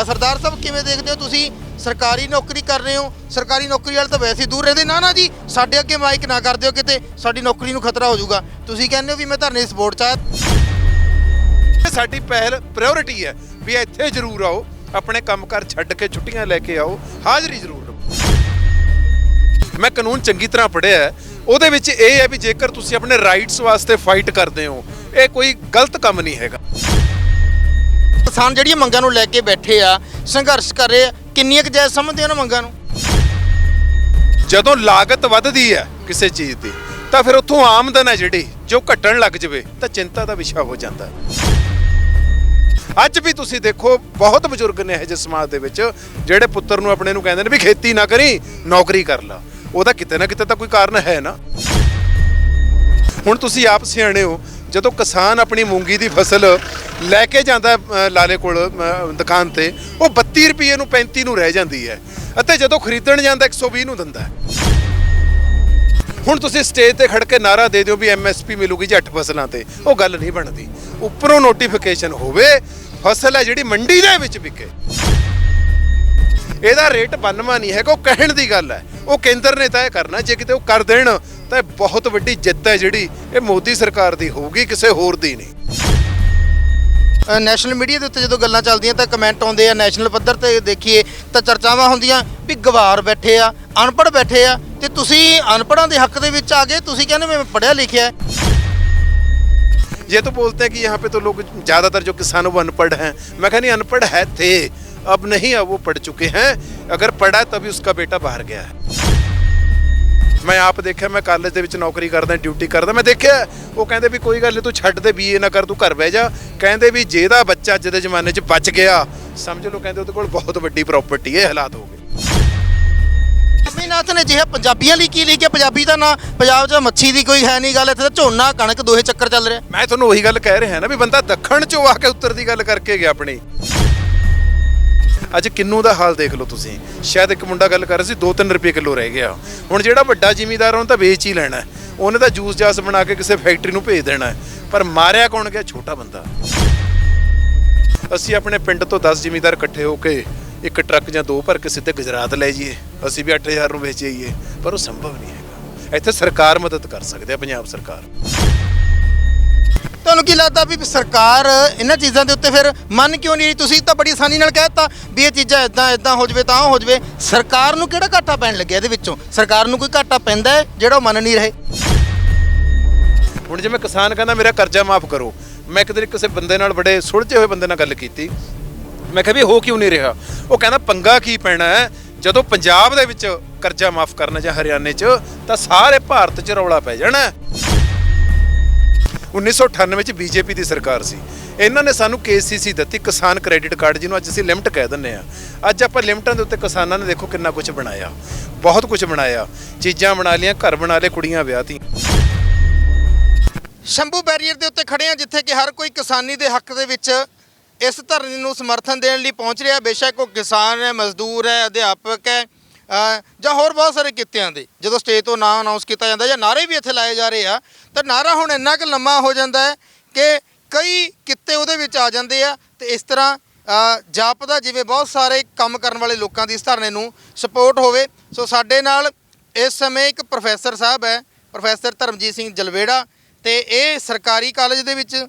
ਅ, ਸਰਦਾਰ ਸਾਹਿਬ ਕਿਵੇਂ ਦੇਖਦੇ ਹੋ ਤੁਸੀਂ? ਸਰਕਾਰੀ ਨੌਕਰੀ ਕਰ ਰਹੇ ਹੋ। ਸਰਕਾਰੀ ਨੌਕਰੀ ਵਾਲੇ ਤਾਂ ਵੈਸੇ ਹੀ ਦੂਰ ਰਹਿੰਦੇ। ਨਾ ਨਾ ਜੀ ਸਾਡੇ ਅੱਗੇ ਮਾਈਕ ਨਾ ਕਰ ਦਿਓ ਕਿਤੇ। ਸਾਡੀ ਨੌਕਰੀ ਨੂੰ ਖਤਰਾ ਹੋ ਜਾਊਗਾ। ਤੁਸੀਂ ਕਹਿੰਦੇ ਹੋ ਵੀ ਮੈਂ ਧਰਨੇ ਸਪੋਰਟ ਚ ਆਇਆ ਇਹ ਸਾਡੀ ਪਹਿਲ ਪ੍ਰਾਇੋਰਟੀ ਹੈ ਵੀ ਇੱਥੇ ਜ਼ਰੂਰ ਆਓ ਆਪਣੇ ਕੰਮਕਾਰ ਛੱਡ ਕੇ ਛੁੱਟੀਆਂ ਲੈ ਕੇ ਆਓ ਹਾਜ਼ਰੀ ਜ਼ਰੂਰ ਲਓ ਮੈਂ ਕਾਨੂੰਨ ਚੰਗੀ ਤਰ੍ਹਾਂ ਪੜ੍ਹਿਆ ਹੈ। ਉਹਦੇ ਵਿੱਚ ਇਹ ਹੈ ਵੀ ਜੇਕਰ ਤੁਸੀਂ ਆਪਣੇ ਰਾਈਟਸ ਵਾਸਤੇ ਫਾਈਟ ਕਰਦੇ ਹੋ ਇਹ ਕੋਈ ਗਲਤ ਕੰਮ ਨਹੀਂ ਹੈਗਾ। ਕਿਸਾਨ ਜਿਹੜੀਆਂ ਮੰਗਾਂ ਨੂੰ ਲੈ ਕੇ ਬੈਠੇ ਆ, ਸੰਘਰਸ਼ ਕਰ ਰਹੇ ਆ, ਕਿੰਨੀਆਂ ਕੁ ਜਾਇਜ਼ ਸਮਝਦੇ ਹੋ ਮੰਗਾਂ ਨੂੰ? ਜਦੋਂ ਲਾਗਤ ਵੱਧਦੀ ਹੈ ਕਿਸੇ ਚੀਜ਼ ਦੀ, ਤਾਂ ਫਿਰ ਉੱਥੋਂ ਆਮਦਨ ਹੈ ਜਿਹੜੀ, ਜੋ ਘਟਣ ਲੱਗ ਜਵੇ, ਤਾਂ ਚਿੰਤਾ ਦਾ ਵਿਸ਼ਾ ਹੋ ਜਾਂਦਾ ਹੈ। ਅੱਜ ਵੀ ਤੁਸੀਂ ਦੇਖੋ, ਬਹੁਤ ਬਜ਼ੁਰਗ ਨੇ ਇਹ ਜਿਹੇ ਸਮਾਜ ਦੇ ਵਿੱਚ, ਜਿਹੜੇ ਪੁੱਤਰ ਨੂੰ ਆਪਣੇ ਨੂੰ ਕਹਿੰਦੇ ਨੇ ਵੀ ਖੇਤੀ ਨਾ ਕਰੀ, ਨੌਕਰੀ ਕਰ ਲਾ। ਉਹਦਾ ਕਿਤੇ ਨਾ ਕਿਤੇ ਤਾਂ ਕੋਈ ਕਾਰਨ ਹੈ ਨਾ। ਹੁਣ ਤੁਸੀਂ ਆਪ ਸਿਆਣੇ ਹੋ, ਜਦੋਂ ਕਿਸਾਨ ਆਪਣੀ ਮੂੰਗੀ ਦੀ ਫਸਲ ਲੈ ਕੇ ਜਾਂਦਾ ਲਾਲੇ ਕੋਲ ਦੁਕਾਨ ਤੇ, ਉਹ 32 ਰੁਪਏ ਨੂੰ 35 ਨੂੰ ਰਹਿ ਜਾਂਦੀ ਹੈ। ਅਤੇ ਜਦੋਂ ਖਰੀਦਣ ਜਾਂਦਾ 120 ਨੂੰ ਦਿੰਦਾ ਹੁਣ ਤੁਸੀਂ ਸਟੇਜ ਤੇ ਖੜ ਕੇ ਨਾਰਾ ਦੇ ਦਿਓ ਵੀ ਐਮਐਸਪੀ ਮਿਲੂਗੀ ਜੱਟ ਫਸਲਾਂ ਤੇ। ਉਹ ਗੱਲ ਨਹੀਂ ਬਣਦੀ। ਉੱਪਰੋਂ ਨੋਟੀਫਿਕੇਸ਼ਨ ਹੋਵੇ, ਫਸਲ ਹੈ ਜਿਹੜੀ ਮੰਡੀ ਦੇ ਵਿੱਚ ਵਿਕੇ। ਇਹਦਾ ਰੇਟ ਬੰਨਵਾ ਨਹੀਂ ਹੈਗਾ, ਉਹ ਕਹਿਣ ਦੀ ਗੱਲ ਹੈ। ਉਹ ਕੇਂਦਰ ਨੇ ਤੈਅ ਕਰਨਾ, ਜੇ ਕਿਤੇ ਉਹ ਕਰ ਦੇਣ, ਤਾਂ ਇਹ ਬਹੁਤ ਵੱਡੀ ਜਿੱਤ ਹੈ ਜਿਹੜੀ ਇਹ ਮੋਦੀ ਸਰਕਾਰ ਦੀ ਹੋਊਗੀ, ਕਿਸੇ ਹੋਰ ਦੀ ਨਹੀਂ। ਨੈਸ਼ਨਲ ਮੀਡੀਆ ਦੇ ਉੱਤੇ ਜਦੋਂ ਗੱਲਾਂ ਚੱਲਦੀਆਂ ਤਾਂ ਕਮੈਂਟ ਆਉਂਦੇ ਆ ਨੈਸ਼ਨਲ ਪੱਧਰ ਤੇ ਦੇਖੀਏ ਤਾਂ ਚਰਚਾਵਾਂ ਹੁੰਦੀਆਂ ਵੀ ਗਵਾਰ ਬੈਠੇ ਆ ਅਨਪੜ੍ਹ ਬੈਠੇ ਆ ਤੇ ਤੁਸੀਂ ਅਨਪੜ੍ਹਾਂ ਦੇ ਹੱਕ ਦੇ ਵਿੱਚ ਆ ਗਏ ਤੁਸੀਂ ਕਹਿੰਦੇ ਮੈਂ ਪੜ੍ਹਿਆ ਲਿਖਿਆ ਹੈ। ये तो बोलते हैं कि यहाँ पे तो लोग ज़्यादातर जो किसान हैं वो अनपढ़ हैं मैं कहा नहीं अनपढ़ है थे अब नहीं अब वो पढ़ चुके हैं अगर पढ़ा है तभी उसका बेटा बाहर गया है ਮੈਂ ਆਪ ਦੇਖਿਆ ਮੈਂ ਕਾਲਜ ਦੇ ਵਿੱਚ ਨੌਕਰੀ ਕਰਦਾ ਡਿਊਟੀ ਕਰਦਾ ਮੈਂ ਦੇਖਿਆ ਉਹ ਕਹਿੰਦੇ ਵੀ ਕੋਈ ਗੱਲ ਨਹੀਂ ਤੂੰ ਛੱਡ ਦੇ ਬੀਏ ਨਾ ਕਰ ਤੂੰ ਘਰ ਬਹਿ ਜਾ। ਕਹਿੰਦੇ ਵੀ ਜਿਹਦਾ ਬੱਚਾ ਅੱਜ ਦੇ ਜ਼ਮਾਨੇ 'ਚ ਬਚ ਗਿਆ ਸਮਝ ਲਓ ਕਹਿੰਦੇ ਉਹਦੇ ਕੋਲ ਬਹੁਤ ਵੱਡੀ ਪ੍ਰਾਪਰਟੀ ਹੈ ਹਾਲਾਤ ਹੋ ਗਏ। ਲక్ష్ਮੀਨਾਥ ਨੇ ਜਿਹਾ ਪੰਜਾਬੀਆਂ ਲਈ ਕੀ ਲਿਖਿਆ? ਪੰਜਾਬੀ ਦਾ ਨਾਂ ਪੰਜਾਬ 'ਚ ਮੱਛੀ ਦੀ ਕੋਈ ਹੈ ਨਹੀਂ ਗੱਲ ਇੱਥੇ ਤਾਂ ਝੋਨਾ ਕਣਕ ਦੋਹੇ ਚੱਕਰ ਚੱਲ ਰਿਹਾ। ਮੈਂ ਤੁਹਾਨੂੰ ਉਹੀ ਗੱਲ ਕਹਿ ਰਿਹਾ ਨਾ ਵੀ ਬੰਦਾ ਦੱਖਣ ਚੋਂ ਆ ਕੇ ਉੱਤਰ ਦੀ ਗੱਲ ਕਰਕੇ ਗਿਆ ਆਪਣੀ। ਅੱਜ ਕਿੰਨੂ ਦਾ ਹਾਲ ਦੇਖ ਲਓ ਤੁਸੀਂ। ਸ਼ਾਇਦ ਇੱਕ ਮੁੰਡਾ ਗੱਲ ਕਰ ਰਿਹਾ ਸੀ 2-3 ਰੁਪਏ ਕਿਲੋ ਰਹਿ ਗਿਆ। ਹੁਣ ਜਿਹੜਾ ਵੱਡਾ ਜ਼ਿਮੀਦਾਰ ਉਹਨੂੰ ਤਾਂ ਵੇਚ ਹੀ ਲੈਣਾ ਉਹਨੇ ਤਾਂ ਜੂਸ ਜਾਸ ਬਣਾ ਕੇ ਕਿਸੇ ਫੈਕਟਰੀ ਨੂੰ ਭੇਜ ਦੇਣਾ ਪਰ ਮਾਰਿਆ ਕੌਣ ਗਿਆ? ਛੋਟਾ ਬੰਦਾ। ਅਸੀਂ ਆਪਣੇ ਪਿੰਡ ਤੋਂ 10 ਜ਼ਿਮੀਦਾਰ ਇਕੱਠੇ ਹੋ ਕੇ ਇੱਕ ਟਰੱਕ ਜਾਂ ਦੋ ਭਰ ਕੇ ਸਿੱਧੇ ਗੁਜਰਾਤ ਲੈ ਜਾਈਏ। ਅਸੀਂ ਵੀ 8000 ਨੂੰ ਵੇਚ ਜਾਈਏ ਪਰ ਉਹ ਸੰਭਵ ਨਹੀਂ ਹੈਗਾ। ਇੱਥੇ ਸਰਕਾਰ ਮਦਦ ਕਰ ਸਕਦੀ ਹੈ, ਪੰਜਾਬ ਸਰਕਾਰ। ਤੁਹਾਨੂੰ ਕੀ ਲੱਗਦਾ ਵੀ ਸਰਕਾਰ ਇਹਨਾਂ ਚੀਜ਼ਾਂ ਦੇ ਉੱਤੇ ਫਿਰ ਮੰਨ ਕਿਉਂ ਨਹੀਂ ਰਹੀ? ਤੁਸੀਂ ਤਾਂ ਬੜੀ ਆਸਾਨੀ ਨਾਲ ਕਹਿਤਾ ਵੀ ਇਹ ਚੀਜ਼ਾਂ ਇਦਾਂ ਇਦਾਂ ਹੋ ਜਵੇ, ਤਾਂ ਹੋ ਜਵੇ। ਸਰਕਾਰ ਨੂੰ ਕਿਹੜਾ ਘਾਟਾ ਪੈਣ ਲੱਗਿਆ ਇਹਦੇ ਵਿੱਚੋਂ? ਸਰਕਾਰ ਨੂੰ ਕੋਈ ਘਾਟਾ ਪੈਂਦਾ ਹੈ ਜਿਹੜਾ ਉਹ ਮੰਨ ਨਹੀਂ ਰਹੇ? ਹੁਣ ਜਿਵੇਂ ਕਿਸਾਨ ਕਹਿੰਦਾ, ਮੇਰਾ ਕਰਜ਼ਾ ਮਾਫ ਕਰੋ। ਮੈਂ ਇੱਕ ਦਿਨ ਕਿਸੇ ਬੰਦੇ ਨਾਲ ਬੜੇ ਸੁਲਝੇ ਹੋਏ ਬੰਦੇ ਨਾਲ ਗੱਲ ਕੀਤੀ। ਮੈਂ ਕਿਹਾ ਵੀ ਹੋ ਕਿਉਂ ਨਹੀਂ ਰਿਹਾ? ਉਹ ਕਹਿੰਦਾ, ਪੰਗਾ ਕੀ ਪੈਣਾ ਹੈ? ਜਦੋਂ ਪੰਜਾਬ ਦੇ ਵਿੱਚ ਕਰਜ਼ਾ ਮਾਫ ਕਰਨਾ ਜਾਂ ਹਰਿਆਣੇ 'ਚ, ਤਾਂ ਸਾਰੇ ਭਾਰਤ 'ਚ ਰੌਲਾ ਪੈ ਜਾਣਾ 1998 ਚ ਬੀਜੇਪੀ ਦੀ ਸਰਕਾਰ ਸੀ। ਇਹਨਾਂ ਨੇ ਸਾਨੂੰ ਕੇਸੀਸੀ ਦਿੱਤੀ, ਕਿਸਾਨ ਕ੍ਰੈਡਿਟ ਕਾਰਡ ਜਿਹਨੂੰ ਅੱਜ ਅਸੀਂ ਲਿਮਟ ਕਹਿ ਦਿੰਦੇ ਆ ਅੱਜ ਆਪਾਂ ਲਿਮਟਾਂ ਦੇ ਉੱਤੇ ਕਿਸਾਨਾਂ ਨੇ ਦੇਖੋ ਕਿੰਨਾ ਕੁਝ ਬਣਾਇਆ। ਬਹੁਤ ਕੁਝ ਬਣਾਇਆ। ਚੀਜ਼ਾਂ ਬਣਾ ਲਈਆਂ, ਘਰ ਬਣਾ ਲਏ, ਕੁੜੀਆਂ ਵਿਆਹਤੀ ਸ਼ੰਭੂ ਬੈਰੀਅਰ ਦੇ ਉੱਤੇ ਖੜੇ ਆ ਜਿੱਥੇ ਕਿ ਹਰ ਕੋਈ ਕਿਸਾਨੀ ਦੇ ਹੱਕ ਦੇ ਵਿੱਚ ਇਸ ਧਰਨੇ ਨੂੰ ਸਮਰਥਨ ਦੇਣ ਲਈ ਪਹੁੰਚ ਰਿਹਾ। ਬੇਸ਼ੱਕ ਉਹ ਕਿਸਾਨ ਹੈ, ਮਜ਼ਦੂਰ ਹੈ, ਅਧਿਆਪਕ ਹੈ। ਜਾਂ ਹੋਰ ਬਹੁਤ ਸਾਰੇ ਕਿੱਤਿਆਂ ਦੇ। ਜਦੋਂ ਸਟੇਜ ਤੋਂ ਨਾਂ ਅਨਾਉਂਸ ਕੀਤਾ ਜਾਂਦਾ ਜਾਂ ਨਾਰੇ ਵੀ ਇੱਥੇ ਲਾਏ ਜਾ ਰਹੇ ਆ, ਤਾਂ ਨਾਰਾ ਹੁਣ ਇੰਨਾ ਕੁ ਲੰਮਾ ਹੋ ਜਾਂਦਾ ਹੈ ਕਿ ਕਈ ਕਿੱਤੇ ਉਹਦੇ ਵਿੱਚ ਆ ਜਾਂਦੇ ਆ ਤੇ ਇਸ ਤਰ੍ਹਾਂ ਜਾਪਦਾ ਜਿਵੇਂ ਬਹੁਤ ਸਾਰੇ ਕੰਮ ਕਰਨ ਵਾਲੇ ਲੋਕਾਂ ਦੀ ਇਸ ਧਰਨੇ ਨੂੰ ਸਪੋਰਟ ਹੋਵੇ। ਸੋ ਸਾਡੇ ਨਾਲ ਇਸ ਸਮੇਂ ਇੱਕ ਪ੍ਰੋਫੈਸਰ ਸਾਹਿਬ ਹੈ ਪ੍ਰੋਫੈਸਰ ਧਰਮਜੀਤ ਸਿੰਘ ਜਲਵੇੜਾ ਤੇ ਇਹ ਸਰਕਾਰੀ ਕਾਲਜ ਦੇ ਵਿੱਚ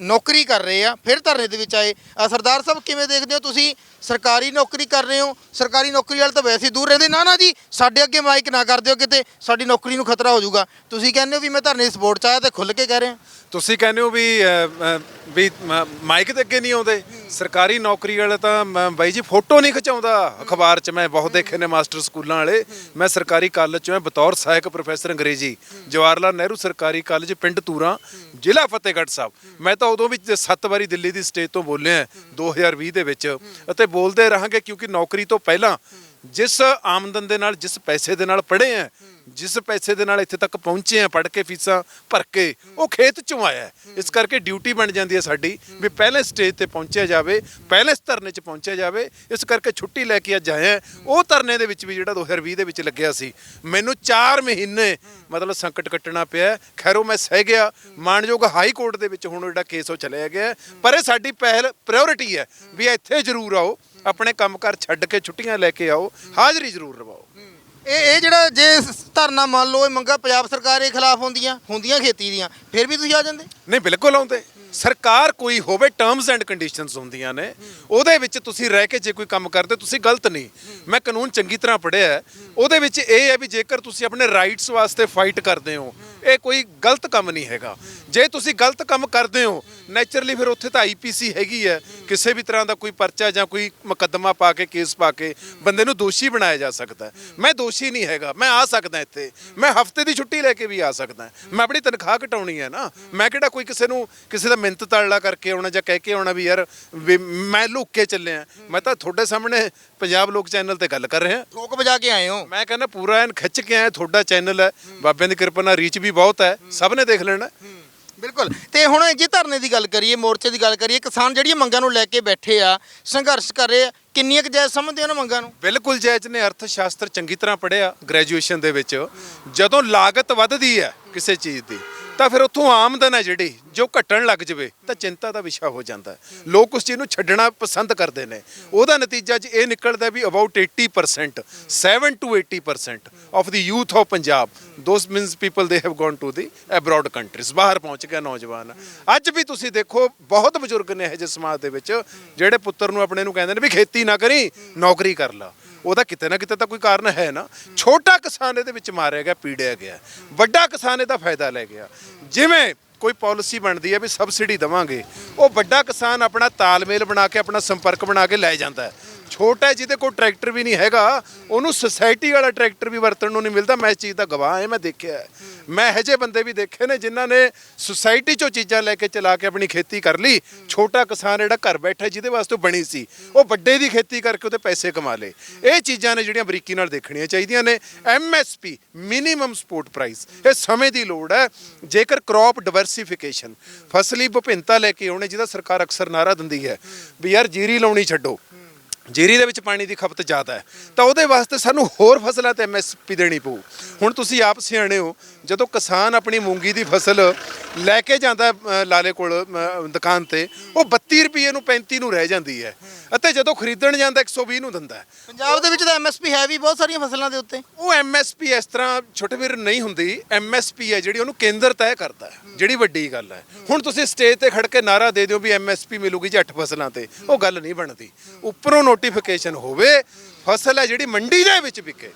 ਨੌਕਰੀ ਕਰ ਰਹੇ ਆ, ਫਿਰ ਧਰਨੇ ਦੇ ਵਿੱਚ ਆਏ। ਸਰਦਾਰ ਸਾਹਿਬ, ਕਿਵੇਂ ਦੇਖਦੇ ਹੋ ਤੁਸੀਂ ਸਰਕਾਰੀ ਨੌਕਰੀ ਕਰ ਰਹੇ ਹੋ, ਸਰਕਾਰੀ ਨੌਕਰੀ ਵਾਲੇ ਤਾਂ ਵੈਸੇ ਦੂਰ ਰਹਿੰਦੇ। ਨਾ ਨਾ ਜੀ, ਸਾਡੇ ਅੱਗੇ ਮਾਈਕ ਨਾ ਕਰ ਦਿਓ ਕਿਤੇ, ਸਾਡੀ ਨੌਕਰੀ ਨੂੰ ਖਤਰਾ ਹੋ ਜਾਊਗਾ। ਤੁਸੀਂ ਕਹਿੰਦੇ ਹੋ ਵੀ ਮੈਂ ਧਰਨੇ ਦੀ ਸਪੋਰਟ ਚ ਆਇਆ ਤੇ ਖੁੱਲ ਕੇ ਕਹਿ ਰਿਹਾ। ਤੁਸੀਂ ਕਹਿੰਦੇ ਹੋ ਵੀ ਵੀ ਮ- ਮਾਈਕ ਦੇ ਅੱਗੇ ਨਹੀਂ ਆਉਂਦੇ। ਸਰਕਾਰੀ ਨੌਕਰੀ ਵਾਲੇ ਤਾਂ, ਮ- ਬਾਈ ਜੀ, ਫੋਟੋ ਨਹੀਂ ਖਿਚਾਉਂਦਾ ਅਖਬਾਰ 'ਚ। ਮੈਂ ਬਹੁਤ ਦੇਖੇ ਨੇ ਮਾਸਟਰ ਸਕੂਲਾਂ ਵਾਲੇ। ਮੈਂ ਸਰਕਾਰੀ ਕਾਲਜ 'ਚ, ਮੈਂ ਬਤੌਰ ਸਹਾਇਕ ਪ੍ਰੋਫੈਸਰ ਅੰਗਰੇਜ਼ੀ ਜਵਾਹਰ ਲਾਲ ਨਹਿਰੂ ਸਰਕਾਰੀ ਕਾਲਜ, ਪਿੰਡ ਤੂਰਾ ਜ਼ਿਲ੍ਹਾ ਫਤਿਹਗੜ੍ਹ ਸਾਹਿਬ। ਮੈਂ ਤਾਂ ਉਦੋਂ ਵੀ ਸੱਤ ਵਾਰੀ ਦਿੱਲੀ ਦੀ ਸਟੇਜ ਤੋਂ ਬੋਲਿਆ 2020 ਦੇ ਵਿੱਚ। ਅਤੇ ਬੋਲਦੇ ਰਹਾਂਗੇ ਕਿਉਂਕਿ ਨੌਕਰੀ ਤੋਂ ਪਹਿਲਾਂ ਜਿਸ ਆਮਦਨ ਦੇ ਨਾਲ, ਜਿਸ ਪੈਸੇ ਦੇ ਨਾਲ ਪੜ੍ਹੇ ਆ, ਜਿਸ ਪੈਸੇ ਦੇ ਨਾਲ ਇੱਥੇ ਤੱਕ ਪਹੁੰਚੇ ਆ, ਪੜ੍ਹ ਕੇ ਫੀਸਾਂ ਭਰ ਕੇ, ਉਹ ਖੇਤ ਚੋਂ ਆਇਆ ਇਸ ਕਰਕੇ ਡਿਊਟੀ ਬਣ ਜਾਂਦੀ ਹੈ ਸਾਡੀ ਵੀ ਪਹਿਲੇ ਸਟੇਜ ਤੇ ਪਹੁੰਚਿਆ ਜਾਵੇ, ਪਹਿਲੇ ਧਰਨੇ 'ਚ ਪਹੁੰਚਿਆ ਜਾਵੇ। ਇਸ ਕਰਕੇ ਛੁੱਟੀ ਲੈ ਕੇ ਅੱਜ ਆਇਆ ਉਹ ਧਰਨੇ ਦੇ ਵਿੱਚ ਵੀ ਜਿਹੜਾ 2020 ਦੇ ਵਿੱਚ ਲੱਗਿਆ ਸੀ, ਮੈਨੂੰ 4 ਮਹੀਨੇ ਮਤਲਬ ਸੰਕਟ ਕੱਟਣਾ ਪਿਆ ਖੈਰੋ ਮੈਂ ਸਹਿ ਗਿਆ। ਮਾਨਯੋਗ ਹਾਈ ਕੋਰਟ ਦੇ ਵਿੱਚ ਹੁਣ ਜਿਹੜਾ ਕੇਸ ਉਹ ਚਲਿਆ ਗਿਆ ਪਰ ਇਹ ਸਾਡੀ ਪਹਿਲ ਪ੍ਰਾਇੋਰਟੀ ਹੈ ਵੀ ਇੱਥੇ ਜ਼ਰੂਰ ਆਓ। ਆਪਣੇ ਕੰਮਕਾਰ ਛੱਡ ਕੇ ਛੁੱਟੀਆਂ ਲੈ ਕੇ ਆਓ ਹਾਜ਼ਰੀ ਜ਼ਰੂਰ ਲਵਾਓ ਇਹ ਇਹ ਜਿਹੜਾ ਜੇ ਸ- ਧਰਨਾ ਮੰਨ ਲਓ ਇਹ ਮੰਗਾ ਪੰਜਾਬ ਸਰਕਾਰ ਦੇ ਖਿਲਾਫ ਹੁੰਦੀਆਂ ਹੁੰਦੀਆਂ ਖੇਤੀ ਦੀਆਂ ਫਿਰ ਵੀ ਤੁਸੀਂ ਆ ਜਾਂਦੇ? ਨਹੀਂ ਬਿਲਕੁਲ ਆਉਂਦੇ। ਸਰਕਾਰ ਕੋਈ ਹੋਵੇ ਟਰਮਸ ਐਂਡ ਕੰਡੀਸ਼ਨਸ ਹੁੰਦੀਆਂ ਨੇ। ਉਹਦੇ ਵਿੱਚ ਤੁਸੀਂ ਰਹਿ ਕੇ ਜੇ ਕੋਈ ਕੰਮ ਕਰਦੇ ਤੁਸੀਂ ਗਲਤ ਨਹੀਂ। ਮੈਂ ਕਾਨੂੰਨ ਚੰਗੀ ਤਰ੍ਹਾਂ ਪੜ੍ਹਿਆ ਹੈ। ਉਹਦੇ ਵਿੱਚ ਇਹ ਹੈ ਵੀ ਜੇਕਰ ਤੁਸੀਂ ਆਪਣੇ ਰਾਈਟਸ ਵਾਸਤੇ ਫਾਈਟ ਕਰਦੇ ਹੋ ਇਹ ਕੋਈ ਗਲਤ ਕੰਮ ਨਹੀਂ ਹੈਗਾ। ਜੇ ਤੁਸੀਂ ਗਲਤ ਕੰਮ ਕਰਦੇ ਹੋ ਨੇਚਰਲੀ ਫਿਰ ਉੱਥੇ ਤਾਂ ਆਈਪੀਸੀ ਹੈਗੀ ਹੈ। ਕਿਸੇ ਵੀ ਤਰ੍ਹਾਂ ਦਾ ਕੋਈ ਪਰਚਾ ਜਾਂ ਕੋਈ ਮੁਕੱਦਮਾ ਪਾ ਕੇ ਕੇਸ ਪਾ ਕੇ ਬੰਦੇ ਨੂੰ ਦੋਸ਼ੀ ਬਣਾਇਆ ਜਾ ਸਕਦਾ। ਮੈਂ ਦੋਸ਼ੀ ਨਹੀਂ ਹੈਗਾ ਮੈਂ ਆ ਸਕਦਾ ਇੱਥੇ। ਮੈਂ ਹਫ਼ਤੇ ਦੀ ਛੁੱਟੀ ਲੈ ਕੇ ਵੀ ਆ ਸਕਦਾ ਮੈਂ ਆਪਣੀ ਤਨਖਾਹ ਘਟਾਉਣੀ ਹੈ ਨਾ। ਮੈਂ ਕਿਹੜਾ ਕੋਈ ਕਿਸੇ ਨੂੰ ਕਿਸੇ ਦਾ ਮਿੰਤ ਤਾਲਾ ਕਰਕੇ ਆਉਣਾ ਜਾਂ ਕਹਿ ਕੇ ਆਉਣਾ ਵੀ ਯਾਰ ਮੈਂ ਲੁੱਕ ਕੇ ਚੱਲਿਆ। ਮੈਂ ਤਾਂ ਤੁਹਾਡੇ ਸਾਹਮਣੇ ਪੰਜਾਬ ਲੋਕ ਚੈਨਲ ਤੇ ਗੱਲ ਕਰ ਰਿਹਾ। ਠੋਕ ਵਜਾ ਕੇ ਆਏ ਹੋ। ਮੈਂ ਕਹਿੰਦਾ ਪੂਰਾ ਐਨ ਖਿੱਚ ਕੇ ਆਇਆ ਤੁਹਾਡਾ ਚੈਨਲ ਹੈ। ਬਾਬਿਆਂ ਦੀ ਕਿਰਪਾ ਨਾਲ ਰੀਚ ਵੀ ਬਹੁਤ ਹੈ, ਸਭ ਨੇ ਦੇਖ ਲੈਣਾ। ਬਿਲਕੁਲ। ਤੇ ਹੁਣ ਜੇ ਧਰਨੇ ਦੀ ਗੱਲ ਕਰੀਏ, ਮੋਰਚੇ ਦੀ ਗੱਲ ਕਰੀਏ, ਕਿਸਾਨ ਜਿਹੜੀਆਂ ਮੰਗਾਂ ਨੂੰ ਲੈ ਕੇ ਬੈਠੇ ਆ, ਸੰਘਰਸ਼ ਕਰ ਰਹੇ ਆ ਕਿੰਨੀਆਂ ਕੁ ਜਾਇਜ਼ ਸਮਝਦੇ ਉਹਨਾਂ ਮੰਗਾਂ ਨੂੰ? ਬਿਲਕੁਲ ਜਾਇਜ਼ ਨੇ ਅਰਥ ਸ਼ਾਸਤਰ ਚੰਗੀ ਤਰ੍ਹਾਂ ਪੜ੍ਹਿਆ ਗ੍ਰੈਜੂਏਸ਼ਨ ਦੇ ਵਿੱਚ। ਜਦੋਂ ਲਾਗਤ ਵੱਧਦੀ ਹੈ ਕਿਸੇ ਚੀਜ਼ ਦੀ, ਤਾਂ ਫਿਰ ਉੱਥੋਂ ਆਮਦਨ ਹੈ ਜਿਹੜੀ, ਜੋ ਘਟਣ ਲੱਗ ਜਵੇ, ਤਾਂ ਚਿੰਤਾ ਦਾ ਵਿਸ਼ਾ ਹੋ ਜਾਂਦਾ ਹੈ। ਲੋਕ ਉਸ ਚੀਜ਼ ਨੂੰ ਛੱਡਣਾ ਪਸੰਦ ਕਰਦੇ ਨੇ। ਉਹਦਾ ਨਤੀਜਾ ਜੀ ਇਹ ਨਿਕਲਦਾ ਵੀ about 80% 7 to 80% of the youth of Punjab those means people they have gone to the abroad countries ਬਾਹਰ ਪਹੁੰਚ ਗਿਆ ਨੌਜਵਾਨ। ਅੱਜ ਵੀ ਤੁਸੀਂ ਦੇਖੋ, ਬਹੁਤ ਬਜ਼ੁਰਗ ਨੇ ਇਹ ਜਿਹੇ ਸਮਾਜ ਦੇ ਵਿੱਚ, ਜਿਹੜੇ ਪੁੱਤਰ ਨੂੰ ਆਪਣੇ ਨੂੰ ਕਹਿੰਦੇ ਨੇ ਵੀ ਖੇਤੀ ਨਾ ਕਰੀ, ਨੌਕਰੀ ਕਰ ਲਾ। ਉਹਦਾ ਕਿਤੇ ਨਾ ਕਿਤੇ ਤਾਂ ਕੋਈ ਕਾਰਨ ਹੈ ਨਾ। ਛੋਟਾ ਕਿਸਾਨ ਇਹਦੇ ਵਿੱਚ ਮਾਰਿਆ ਗਿਆ, ਪੀੜਿਆ ਗਿਆ। ਵੱਡਾ ਕਿਸਾਨ ਇਹਦਾ ਫਾਇਦਾ ਲੈ ਗਿਆ। ਜਿਵੇਂ ਕੋਈ ਪਾਲਿਸੀ ਬਣਦੀ ਹੈ ਵੀ ਸਬਸਿਡੀ ਦਵਾਂਗੇ, ਉਹ ਵੱਡਾ ਕਿਸਾਨ ਆਪਣਾ ਤਾਲਮੇਲ ਬਣਾ ਕੇ, ਆਪਣਾ ਸੰਪਰਕ ਬਣਾ ਕੇ ਲੈ ਜਾਂਦਾ ਛੋਟਾ ਜਿਹਦੇ ਕੋਲ ਟਰੈਕਟਰ ਵੀ ਨਹੀਂ ਹੈਗਾ, ਉਹਨੂੰ ਸੁਸਾਇਟੀ ਵਾਲਾ ਟਰੈਕਟਰ ਵੀ ਵਰਤਣ ਨੂੰ ਨਹੀਂ ਮਿਲਦਾ। ਮੈਂ ਇਸ ਚੀਜ਼ ਦਾ ਗਵਾਹ ਹਾਂ ਮੈਂ ਦੇਖਿਆ ਮੈਂ ਇਹੋ ਜਿਹੇ ਬੰਦੇ ਵੀ ਦੇਖੇ ਨੇ, ਜਿਨ੍ਹਾਂ ਨੇ ਸੁਸਾਇਟੀ ਚੋਂ ਚੀਜ਼ਾਂ ਲੈ ਕੇ ਚਲਾ ਕੇ ਆਪਣੀ ਖੇਤੀ ਕਰ ਲਈ। ਛੋਟਾ ਕਿਸਾਨ ਜਿਹੜਾ ਘਰ ਬੈਠਾ ਜਿਹਦੇ ਵਾਸਤੇ ਬਣੀ ਸੀ। ਉਹ ਵੱਡੇ ਦੀ ਖੇਤੀ ਕਰਕੇ ਉਹਦੇ ਪੈਸੇ ਕਮਾ ਲੇ ਇਹ ਚੀਜ਼ਾਂ ਨੇ ਜਿਹੜੀਆਂ ਬਰੀਕੀ ਨਾਲ ਦੇਖਣੀਆਂ ਚਾਹੀਦੀਆਂ ਨੇ। ਐਮਐਸਪੀ ਮਿਨੀਮਮ ਸਪੋਰਟ ਪ੍ਰਾਈਸ ਇਹ ਸਮੇਂ ਦੀ ਲੋੜ ਹੈ। ਜੇਕਰ ਕ੍ਰੌਪ ਡਿਵਰਸਿਫਿਕੇਸ਼ਨ ਫਸਲੀ ਵਿਭਿੰਨਤਾ ਲੈ ਕੇ ਆਉਣੇ, ਜਿਹਦਾ ਸਰਕਾਰ ਅਕਸਰ ਨਾਰਾ ਦਿੰਦੀ ਹੈ, ਵੀ ਯਾਰ ਜੀਰੀ ਲਾਉਣੀ ਛੱਡੋ। ਜੀਰੀ ਦੇ ਵਿੱਚ ਪਾਣੀ ਦੀ ਖਪਤ ਜ਼ਿਆਦਾ ਹੈ ਤਾਂ ਉਹਦੇ ਵਾਸਤੇ ਸਾਨੂੰ ਹੋਰ ਫਸਲਾਂ ਤੇ ਐਮਐਸਪੀ ਦੇਣੀ ਪਊ। ਹੁਣ ਤੁਸੀਂ ਆਪ ਸਿਆਣੇ ਹੋ ਜਦੋਂ ਕਿਸਾਨ ਆਪਣੀ ਮੂੰਗੀ ਦੀ ਫਸਲ ਲੈ ਕੇ ਜਾਂਦਾ ਅ, ਲਾਲੇ ਕੋਲ ਅ, ਦੁਕਾਨ ਤੇ ਉਹ 32 ਰੁਪਏ ਨੂੰ 35 ਨੂੰ ਰਹਿ ਜਾਂਦੀ ਹੈ ਅਤੇ ਜਦੋਂ ਖਰੀਦਣ ਜਾਂਦਾ 120 ਨੂੰ ਦਿੰਦਾ ਹੈ। ਪੰਜਾਬ ਦੇ ਵਿੱਚ ਤਾਂ ਐਮਐਸਪੀ ਹੈ ਵੀ ਬਹੁਤ ਸਾਰੀਆਂ ਫਸਲਾਂ ਦੇ ਉੱਤੇ। ਉਹ ਐਮਐਸਪੀ ਇਸ ਤਰ੍ਹਾਂ ਛੋਟੇ ਵੀਰ ਨਹੀਂ ਹੁੰਦੀ ਐਮਐਸਪੀ ਹੈ ਜਿਹੜੀ ਉਹਨੂੰ ਕੇਂਦਰ ਤੈਅ ਕਰਦਾ ਹੈ ਜਿਹੜੀ ਵੱਡੀ ਗੱਲ ਹੈ। ਹੁਣ ਤੁਸੀਂ ਸਟੇਜ ਤੇ ਖੜ ਕੇ ਨਾਰਾ ਦੇ ਦਿਓ ਵੀ ਐਮਐਸਪੀ ਮਿਲੂਗੀ ਜੀ 8 ਫਸਲਾਂ ਤੇ ਉਹ ਗੱਲ ਨਹੀਂ ਬਣਦੀ। ਉੱਪਰੋਂ ਨੋਟੀਫਿਕੇਸ਼ਨ ਹੋਵੇ, ਫਸਲ ਹੈ ਜਿਹੜੀ ਮੰਡੀ ਦੇ ਵਿੱਚ ਵਿਕੇ।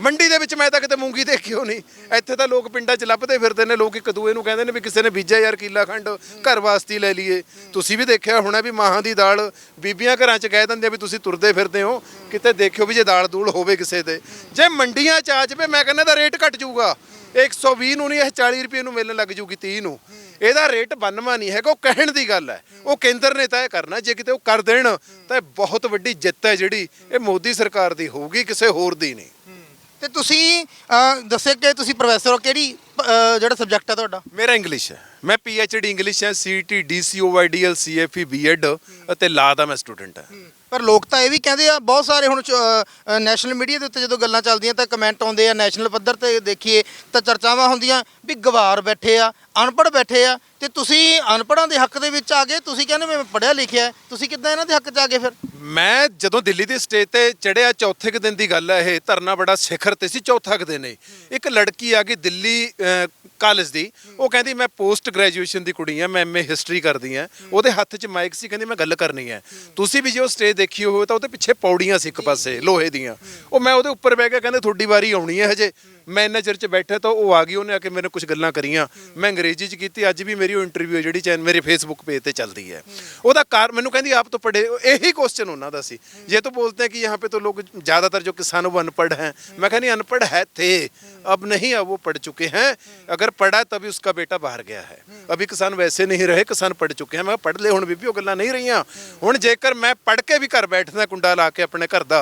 ਮੰਡੀ ਦੇ ਵਿੱਚ ਮੈਂ ਤਾਂ ਕਿਤੇ ਮੂੰਗੀ ਦੇਖਿਓ ਨਹੀਂ? ਇੱਥੇ ਤਾਂ ਲੋਕ ਪਿੰਡਾਂ 'ਚ ਲੱਭਦੇ ਫਿਰਦੇ ਨੇ, ਲੋਕ ਇੱਕ ਦੂਏ ਨੂੰ ਕਹਿੰਦੇ ਨੇ ਵੀ ਕਿਸੇ ਨੇ ਬੀਜਿਆ ਯਾਰ ਕੀਲਾ ਖੰਡ, ਘਰ ਵਾਸਤੇ ਲੈ ਲਈਏ। ਤੁਸੀਂ ਵੀ ਦੇਖਿਆ ਹੋਣਾ ਵੀ ਮਾਹਾਂ ਦੀ ਦਾਲ ਬੀਬੀਆਂ ਘਰਾਂ 'ਚ ਕਹਿ ਦਿੰਦੇ ਵੀ ਤੁਸੀਂ ਤੁਰਦੇ ਫਿਰਦੇ ਹੋ, ਕਿਤੇ ਦੇਖਿਓ ਵੀ ਜੇ ਦਾਲ ਦੂਲ ਹੋਵੇ ਕਿਸੇ ਦੇ। ਜੇ ਮੰਡੀਆਂ 'ਚ ਆ ਜਾਵੇ, ਮੈਂ ਕਹਿੰਦਾ ਦਾ ਰੇਟ ਘਟ ਜਾਊਗਾ। 120 ਨੂੰ ਨਹੀਂ, ਇਹ 40 ਰੁਪਏ ਨੂੰ ਮਿਲਣ ਲੱਗ ਜੂਗੀ 30 ਨੂੰ। ਇਹਦਾ ਰੇਟ ਬੰਨਵਾ ਨਹੀਂ ਹੈਗਾ ਉਹ ਕਹਿਣ ਦੀ ਗੱਲ ਹੈ। ਉਹ ਕੇਂਦਰ ਨੇ ਤੈਅ ਕਰਨਾ ਜੇ ਕਿਤੇ ਉਹ ਕਰ ਦੇਣ ਤਾਂ ਇਹ ਬਹੁਤ ਵੱਡੀ ਜਿੱਤ ਹੈ ਜਿਹੜੀ ਇਹ ਮੋਦੀ ਸਰਕਾਰ ਦੀ ਹੋਊਗੀ ਕਿਸੇ ਹੋਰ ਦੀ ਨਹੀਂ। ਤੇ ਤੁਸੀਂ ਦੱਸਿਆ ਕਿ ਤੁਸੀਂ ਪ੍ਰੋਫੈਸਰ ਹੋ ਕਿਹੜੀ ਜਿਹੜਾ ਸਬਜੈਕਟ ਹੈ ਤੁਹਾਡਾ? ਮੇਰਾ ਇੰਗਲਿਸ਼ ਹੈ। ਮੈਂ ਡੀ ਇੰਗਲਿਸ਼ ਹੈ ਸੀਟੀ ਡੀਸੀਓਵਾਈਡੀਐਲ ਸੀਐਫਈ ਬੀਐਡ ਅਤੇ ਲਾ ਦਾ ਮੈਂ ਸਟੂਡੈਂਟ ਹਾਂ। ਪਰ ਲੋਕ ਤਾਂ ਇਹ ਵੀ ਕਹਿੰਦੇ ਆ, ਬਹੁਤ ਸਾਰੇ ਹੁਣ ਨੈਸ਼ਨਲ ਮੀਡੀਆ ਦੇ ਉੱਤੇ ਜਦੋਂ ਗੱਲਾਂ ਚੱਲਦੀਆਂ ਤਾਂ ਕਮੈਂਟ ਆਉਂਦੇ ਆ ਨੈਸ਼ਨਲ ਪੱਧਰ ਤੇ ਦੇਖੀਏ ਤਾਂ ਚਰਚਾਵਾਂ ਹੁੰਦੀਆਂ ਵੀ ਗਵਾਰ ਬੈਠੇ ਆ, ਅਨਪੜ੍ਹ ਬੈਠੇ ਆ, ਤੇ ਤੁਸੀਂ ਅਨਪੜ੍ਹਾਂ ਦੇ ਹੱਕ ਦੇ ਵਿੱਚ ਆ ਗਏ, ਤੁਸੀਂ ਕਹਿੰਦੇ ਮੈਂ ਪੜ੍ਹਿਆ ਲਿਖਿਆ ਤੁਸੀਂ ਕਿੱਦਾਂ ਇਹਨਾਂ ਦੇ ਹੱਕ 'ਚ ਆ ਗਏ ਫਿਰ? ਮੈਂ ਜਦੋਂ ਦਿੱਲੀ ਦੀ ਸਟੇਜ ਤੇ ਚੜਿਆ ਚੌਥੇ ਕੁ ਦਿਨ ਦੀ ਗੱਲ ਹੈ ਇਹ, ਧਰਨਾ ਬੜਾ ਸਿਖਰ ਤੇ ਸੀ, ਚੌਥਾ ਕੁ ਦਿਨ ਇਹ। ਇੱਕ ਲੜਕੀ ਆ ਗਈ ਦਿੱਲੀ ਕਾਲਜ ਦੀ, ਉਹ ਕਹਿੰਦੀ ਮੈਂ ਪੋਸਟ ਗ੍ਰੈਜੂਏਸ਼ਨ ਦੀ ਕੁੜੀ ਆ, ਮੈਂ ਐਮਏ ਹਿਸਟਰੀ ਕਰਦੀ ਆ, ਉਹਦੇ ਹੱਥ 'ਚ ਮਾਈਕ ਸੀ, ਕਹਿੰਦੀ ਮੈਂ ਗੱਲ ਕਰਨੀ ਹੈ ਤੁਸੀਂ ਵੀ ਜੇ ਉਹ ਸਟੇਜ ਦੇਖੀ ਹੋਵੇ ਤਾਂ ਉਹਦੇ ਪਿੱਛੇ ਪੌੜੀਆਂ ਸੀ ਇੱਕ ਪਾਸੇ ਲੋਹੇ ਦੀਆਂ। ਉਹ ਮੈਂ ਉਹਦੇ ਉੱਪਰ ਬਹਿ ਕੇ ਕਹਿੰਦੇ ਤੁਹਾਡੀ ਵਾਰੀ ਆਉਣੀ ਹੈ ਹਜੇ। ਮੈਂ ਇੰਨਾ ਚਿਰ ਚ ਬੈਠਾ ਤਾਂ ਉਹ ਆ ਗਈ ਉਹਨੇ ਆ ਕੇ ਮੇਰੇ ਕੁਝ ਗੱਲਾਂ ਕਰੀਆਂ ਮੈਂ ਅੰਗਰੇਜ਼ੀ ਚ ਕੀਤੀ ਅੱਜ ਵੀ ਮੇਰੀ ਉਹ ਇੰਟਰਵਿਊ ਜਿਹੜੀ ਚੈਨ ਮੇਰੇ ਫੇਸਬੁੱਕ ਪੇਜ ਤੇ ਚੱਲਦੀ ਹੈ ਉਹਦਾ ਕਾਰ ਮੈਨੂੰ ਕਹਿੰਦੀ ਆਪ ਤੋਂ ਪੜ੍ਹੇ ਇਹੀ ਕੁਐਸਚਨ ਉਹਨਾਂ ਦਾ ਸੀ ਜੇ ਤੂੰ ਬੋਲਤੇ ਕਿ यहाँ पे तो लोग ज़्यादातर जो किसान वो अनपढ़ हैं मैं कहनी अनपढ़ है थे अब नहीं अब वो पढ़ चुके हैं अगर पढ़ा तभी उसका बेटा बाहर गया है अभी किसान वैसे नहीं रहे किसान पढ़ चुके हैं मैं पढ़ ले ਹੁਣ ਬੀਬੀ ਉਹ ਗੱਲਾਂ ਨਹੀਂ ਰਹੀਆਂ ਹੁਣ ਜੇਕਰ ਮੈਂ ਪੜ੍ਹ ਕੇ ਵੀ ਘਰ ਬੈਠਦਾ ਕੁੰਡਾ ਲਾ ਕੇ ਆਪਣੇ ਘਰ ਦਾ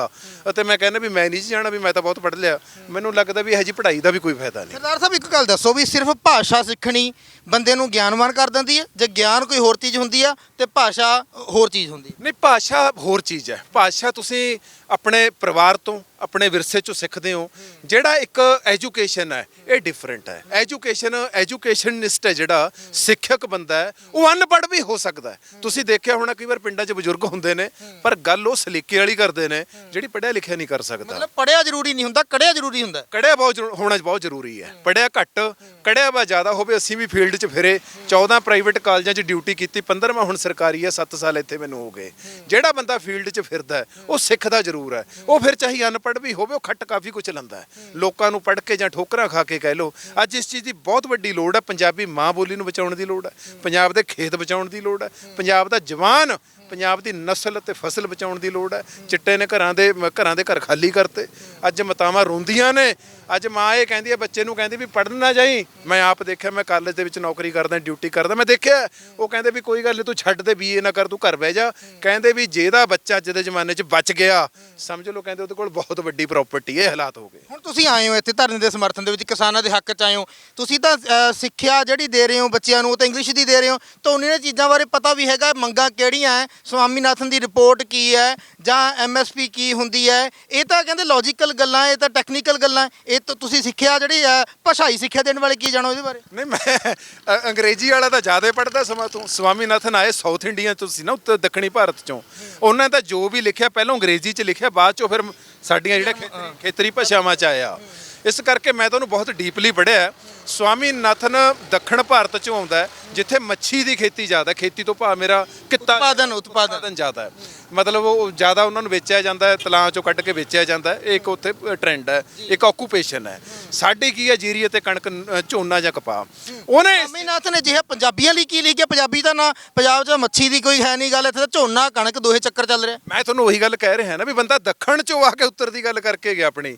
ਅਤੇ ਮੈਂ ਕਹਿੰਦਾ ਵੀ ਮੈਂ ਨਹੀਂ ਜੀ ਜਾਣਾ ਵੀ ਮੈਂ ਤਾਂ ਬਹੁਤ ਪੜ੍ਹ ਲਿਆ ਮੈਨੂੰ ਲੱਗਦਾ ਵੀ ਇਹ ਜੀ ਪੜ੍ਹਾਈ ਦਾ ਵੀ ਕੋਈ ਫਾਇਦਾ ਨਹੀਂ। ਸਰਦਾਰ ਸਾਹਿਬ ਇੱਕ ਗੱਲ ਦੱਸੋ ਵੀ ਸਿਰਫ ਭਾਸ਼ਾ ਸਿੱਖਣੀ ਬੰਦੇ ਨੂੰ ਗਿਆਨਵਾਨ ਕਰ ਦਿੰਦੀ ਹੈ? ਜੇ ਗਿਆਨ ਕੋਈ ਹੋਰ ਚੀਜ਼ ਹੁੰਦੀ ਆ ਤੇ ਭਾਸ਼ਾ ਹੋਰ ਚੀਜ਼ ਹੁੰਦੀ ਨਹੀਂ ਭਾਸ਼ਾ ਹੋਰ ਚੀਜ਼ ਹੈ। ਭਾਸ਼ਾ ਤੁਸੀਂ ਆਪਣੇ ਪਰਿਵਾਰ ਤੋਂ ਆਪਣੇ ਵਿਰਸੇ ਚੋਂ ਸਿੱਖਦੇ ਹੋ ਜਿਹੜਾ ਇੱਕ ਐਜੂਕੇਸ਼ਨ ਹੈ ਇਹ ਡਿਫਰੈਂਟ ਹੈ। ਐਜੂਕੇਸ਼ਨ ਐਜੂਕੇਸ਼ਨਿਸਟ ਹੈ ਜਿਹੜਾ ਸਿੱਖਿਅਕ ਬੰਦਾ ਹੈ ਉਹ ਅਨਪੜ੍ਹ ਵੀ ਹੋ ਸਕਦਾ ਤੁਸੀਂ ਦੇਖਿਆ ਹੋਣਾ ਕਈ ਵਾਰ ਪਿੰਡਾਂ 'ਚ ਬਜ਼ੁਰਗ ਹੁੰਦੇ ਨੇ ਪਰ ਗੱਲ ਉਹ ਸਲੀਕੇ ਵਾਲੀ ਕਰਦੇ ਨੇ ਜਿਹੜੀ ਪੜ੍ਹਿਆ ਲਿਖਿਆ ਨਹੀਂ ਕਰ ਸਕਦਾ। ਮਤਲਬ ਪੜਿਆ ਜ਼ਰੂਰੀ ਨਹੀਂ ਹੁੰਦਾ ਕੜਿਆ ਜ਼ਰੂਰੀ ਹੁੰਦਾ। ਕੜਿਆ ਬਹੁਤ ਹੋਣਾ ਬਹੁਤ ਜ਼ਰੂਰੀ ਹੈ। ਪੜਿਆ ਘੱਟ ਕੜਿਆ ਵਾ ਜ਼ਿਆਦਾ ਹੋਵੇ ਅਸੀਂ ਵੀ ਫੀਲਡ 'ਚ ਫਿਰੇ 14 ਪ੍ਰਾਈਵੇਟ ਕਾਲਜਾਂ 'ਚ ਡਿਊਟੀ ਕੀਤੀ 15ਵਾਂ ਹੁਣ ਸਰਕਾਰੀ ਹੈ 7 ਸਾਲ ਇੱਥੇ ਮੈਨੂੰ ਹੋ ਗਏ। ਜਿਹੜਾ ਬੰਦਾ ਫੀਲਡ 'ਚ ਫਿਰਦਾ ਉਹ ਸਿੱਖਦਾ ਜ਼ਰੂਰ ਹੈ। ਉਹ ਫਿਰ ਚਾਹੇ ਅਨਪੜ੍ਹ ਵੀ ਹੋਵੇ, ਉਹ ਖੱਟ ਕਾਫੀ ਕੁਝ ਲੰਦਾ ਹੈ। ਲੋਕਾਂ ਨੂੰ ਪੜ੍ਹ ਕੇ ਜਾਂ ਠੋਕਰਾਂ ਖਾ ਕੇ ਕਹਿ ਲੋ ਅੱਜ ਇਸ ਚੀਜ਼ ਦੀ ਬਹੁਤ ਵੱਡੀ ਲੋੜ ਹੈ। ਪੰਜਾਬੀ ਮਾਂ ਬੋਲੀ ਨੂੰ ਬਚਾਉਣ ਦੀ ਲੋੜ ਹੈ, ਪੰਜਾਬ ਦੇ ਖੇਤ ਬਚਾਉਣ ਦੀ ਲੋੜ ਹੈ, ਪੰਜਾਬ ਦਾ ਜਵਾਨ, ਪੰਜਾਬ ਦੀ ਨਸਲ ਅਤੇ ਫਸਲ ਬਚਾਉਣ ਦੀ ਲੋੜ ਹੈ। ਚਿੱਟੇ ਨੇ ਘਰਾਂ ਦੇ ਘਰਾਂ ਦੇ ਘਰ ਖਾਲੀ ਕਰਤੇ। ਅੱਜ ਮਤਾਵਾਂ ਰੋਂਦੀਆਂ ਨੇ ਅੱਜ ਮਾਂ ਇਹ ਕਹਿੰਦੀ ਹੈ ਬੱਚੇ ਨੂੰ ਕਹਿੰਦੀ ਵੀ ਪੜ੍ਹਨ ਨਾ ਜਾਈ। ਮੈਂ ਆਪ ਦੇਖਿਆ ਮੈਂ ਕਾਲਜ ਦੇ ਵਿੱਚ ਨੌਕਰੀ ਕਰਦਾ ਡਿਊਟੀ ਕਰਦਾ। ਮੈਂ ਦੇਖਿਆ ਉਹ ਕਹਿੰਦੇ ਵੀ ਕੋਈ ਗੱਲ ਨਹੀਂ ਤੂੰ ਛੱਡ ਦੇ ਬੀਏ ਨਾ ਕਰ ਤੂੰ ਘਰ ਬਹਿ ਜਾ। ਕਹਿੰਦੇ ਵੀ ਜਿਹਦਾ ਬੱਚਾ ਅੱਜ ਦੇ ਜ਼ਮਾਨੇ 'ਚ ਬਚ ਗਿਆ ਸਮਝ ਲਓ ਕਹਿੰਦੇ ਉਹਦੇ ਕੋਲ ਬਹੁਤ ਵੱਡੀ ਪ੍ਰਾਪਰਟੀ ਹੈ ਹਾਲਾਤ ਹੋ ਗਏ। ਹੁਣ ਤੁਸੀਂ ਆਏ ਹੋ ਇੱਥੇ ਧਰਨੇ ਦੇ ਸਮਰਥਨ ਦੇ ਵਿੱਚ ਕਿਸਾਨਾਂ ਦੇ ਹੱਕ 'ਚ ਆਏ ਹੋ। ਤੁਸੀਂ ਤਾਂ ਅ, ਸਿੱਖਿਆ ਜਿਹੜੀ ਦੇ ਰਹੇ ਹੋ ਬੱਚਿਆਂ ਨੂੰ ਉਹ ਤਾਂ ਇੰਗਲਿਸ਼ ਦੀ ਦੇ ਰਹੇ ਹੋ। ਤਾਂ ਉਹਨਾਂ ਚੀਜ਼ਾਂ ਬਾਰੇ ਪਤਾ ਵੀ ਹੈਗਾ ਮੰਗਾਂ ਕਿਹੜੀਆਂ ਹੈ? ਸਵਾਮੀਨਾਥਨ ਦੀ ਰਿਪੋਰਟ ਕੀ ਹੈ? ਜਾਂ ਐਮਐਸਪੀ ਕੀ ਹੁੰਦੀ ਹੈ? ਇਹ ਤਾਂ ਕਹਿੰਦੇ ਲੌਜੀਕਲ ਗੱਲਾਂ ਇਹ ਤਾਂ ਟੈਕਨੀਕਲ ਗੱਲਾਂ ਇਹ ਇਹ ਤਾਂ ਤੁਸੀਂ ਸਿੱਖਿਆ ਜਿਹੜੀ ਹੈ ਭਾਸ਼ਾਈ ਸਿੱਖਿਆ ਦੇਣ ਵਾਲੇ ਕੀ ਜਾਣੋ ਇਹਦੇ ਬਾਰੇ? ਨਹੀਂ ਮੈਂ ਅ- ਅੰਗਰੇਜ਼ੀ ਵਾਲਾ ਤਾਂ ਜ਼ਿਆਦਾ ਪੜਦਾ ਸਮਾਂ ਤੋਂ ਸਵਾਮੀਨਾਥਨ ਆਏ ਸਾਊਥ ਇੰਡੀਆ ਤੋਂ ਸੀ ਨਾ ਉੱਤਰ ਦੱਖਣੀ ਭਾਰਤ ਚੋਂ। ਉਹਨਾਂ ਦਾ ਜੋ ਵੀ ਲਿਖਿਆ ਪਹਿਲਾਂ ਅੰਗਰੇਜ਼ੀ 'ਚ ਲਿਖਿਆ ਬਾਅਦ 'ਚੋਂ ਫਿਰ ਸਾਡੀਆਂ ਜਿਹੜੀਆਂ ਖੇਤਰੀ ਖੇਤਰੀ ਭਾਸ਼ਾਵਾਂ 'ਚ ਆਇਆ। ਇਸ ਕਰਕੇ ਮੈਂ ਤੁਹਾਨੂੰ ਬਹੁਤ ਡੀਪਲੀ ਪੜਿਆ ਸਵਾਮੀਨਾਥਨ ਦੱਖਣ ਭਾਰਤ 'ਚੋਂ ਆਉਂਦਾ ਹੈ, ਜਿੱਥੇ ਮੱਛੀ ਦੀ ਖੇਤੀ ਜ਼ਿਆਦਾ ਹੈ। ਖੇਤੀ ਤੋਂ ਭਾਵ ਮੇਰਾ ਕਿੱਤਾ ਉਤਪਾਦਨ ਉਤਪਾਦਨ। ਜ਼ਿਆਦਾ ਹੈ। ਮਤਲਬ ਉਹ ਜ਼ਿਆਦਾ ਉਹਨਾਂ ਨੂੰ ਵੇਚਿਆ ਜਾਂਦਾ ਹੈ ਤਲਾਆਂ ਚੋਂ ਕੱਢ ਕੇ ਵੇਚਿਆ ਜਾਂਦਾ ਹੈ। ਇਹ ਇੱਕ ਉੱਥੇ ਟ੍ਰੈਂਡ ਹੈ। ਇੱਕ ਆਕੂਪੇਸ਼ਨ ਹੈ। ਸਾਡੀ ਕੀ ਹੈ ਜੀਰੀ ਅਤੇ ਕਣਕ ਅ, ਝੋਨਾ ਜਾਂ ਕਪਾਹ। ਉਹਨੇ ਸਵਾਮੀਨਾਥਨ ਨੇ ਜਿਹਾ ਪੰਜਾਬੀਆਂ ਲਈ ਕੀ ਲਿਖਿਆ? ਪੰਜਾਬੀ ਤਾਂ ਨਾ ਪੰਜਾਬ 'ਚ ਮੱਛੀ ਦੀ ਕੋਈ ਹੈ ਨਹੀਂ ਗੱਲ ਇੱਥੇ ਤਾਂ ਝੋਨਾ ਕਣਕ ਦੋਹੇ ਚੱਕਰ ਚੱਲ ਰਿਹਾ। ਮੈਂ ਤੁਹਾਨੂੰ ਉਹੀ ਗੱਲ ਕਹਿ ਰਿਹਾ ਨਾ ਵੀ ਬੰਦਾ ਦੱਖਣ ਚੋਂ ਆ ਕੇ ਉੱਤਰ ਦੀ ਗੱਲ ਕਰਕੇ ਗਿਆ ਆਪਣੀ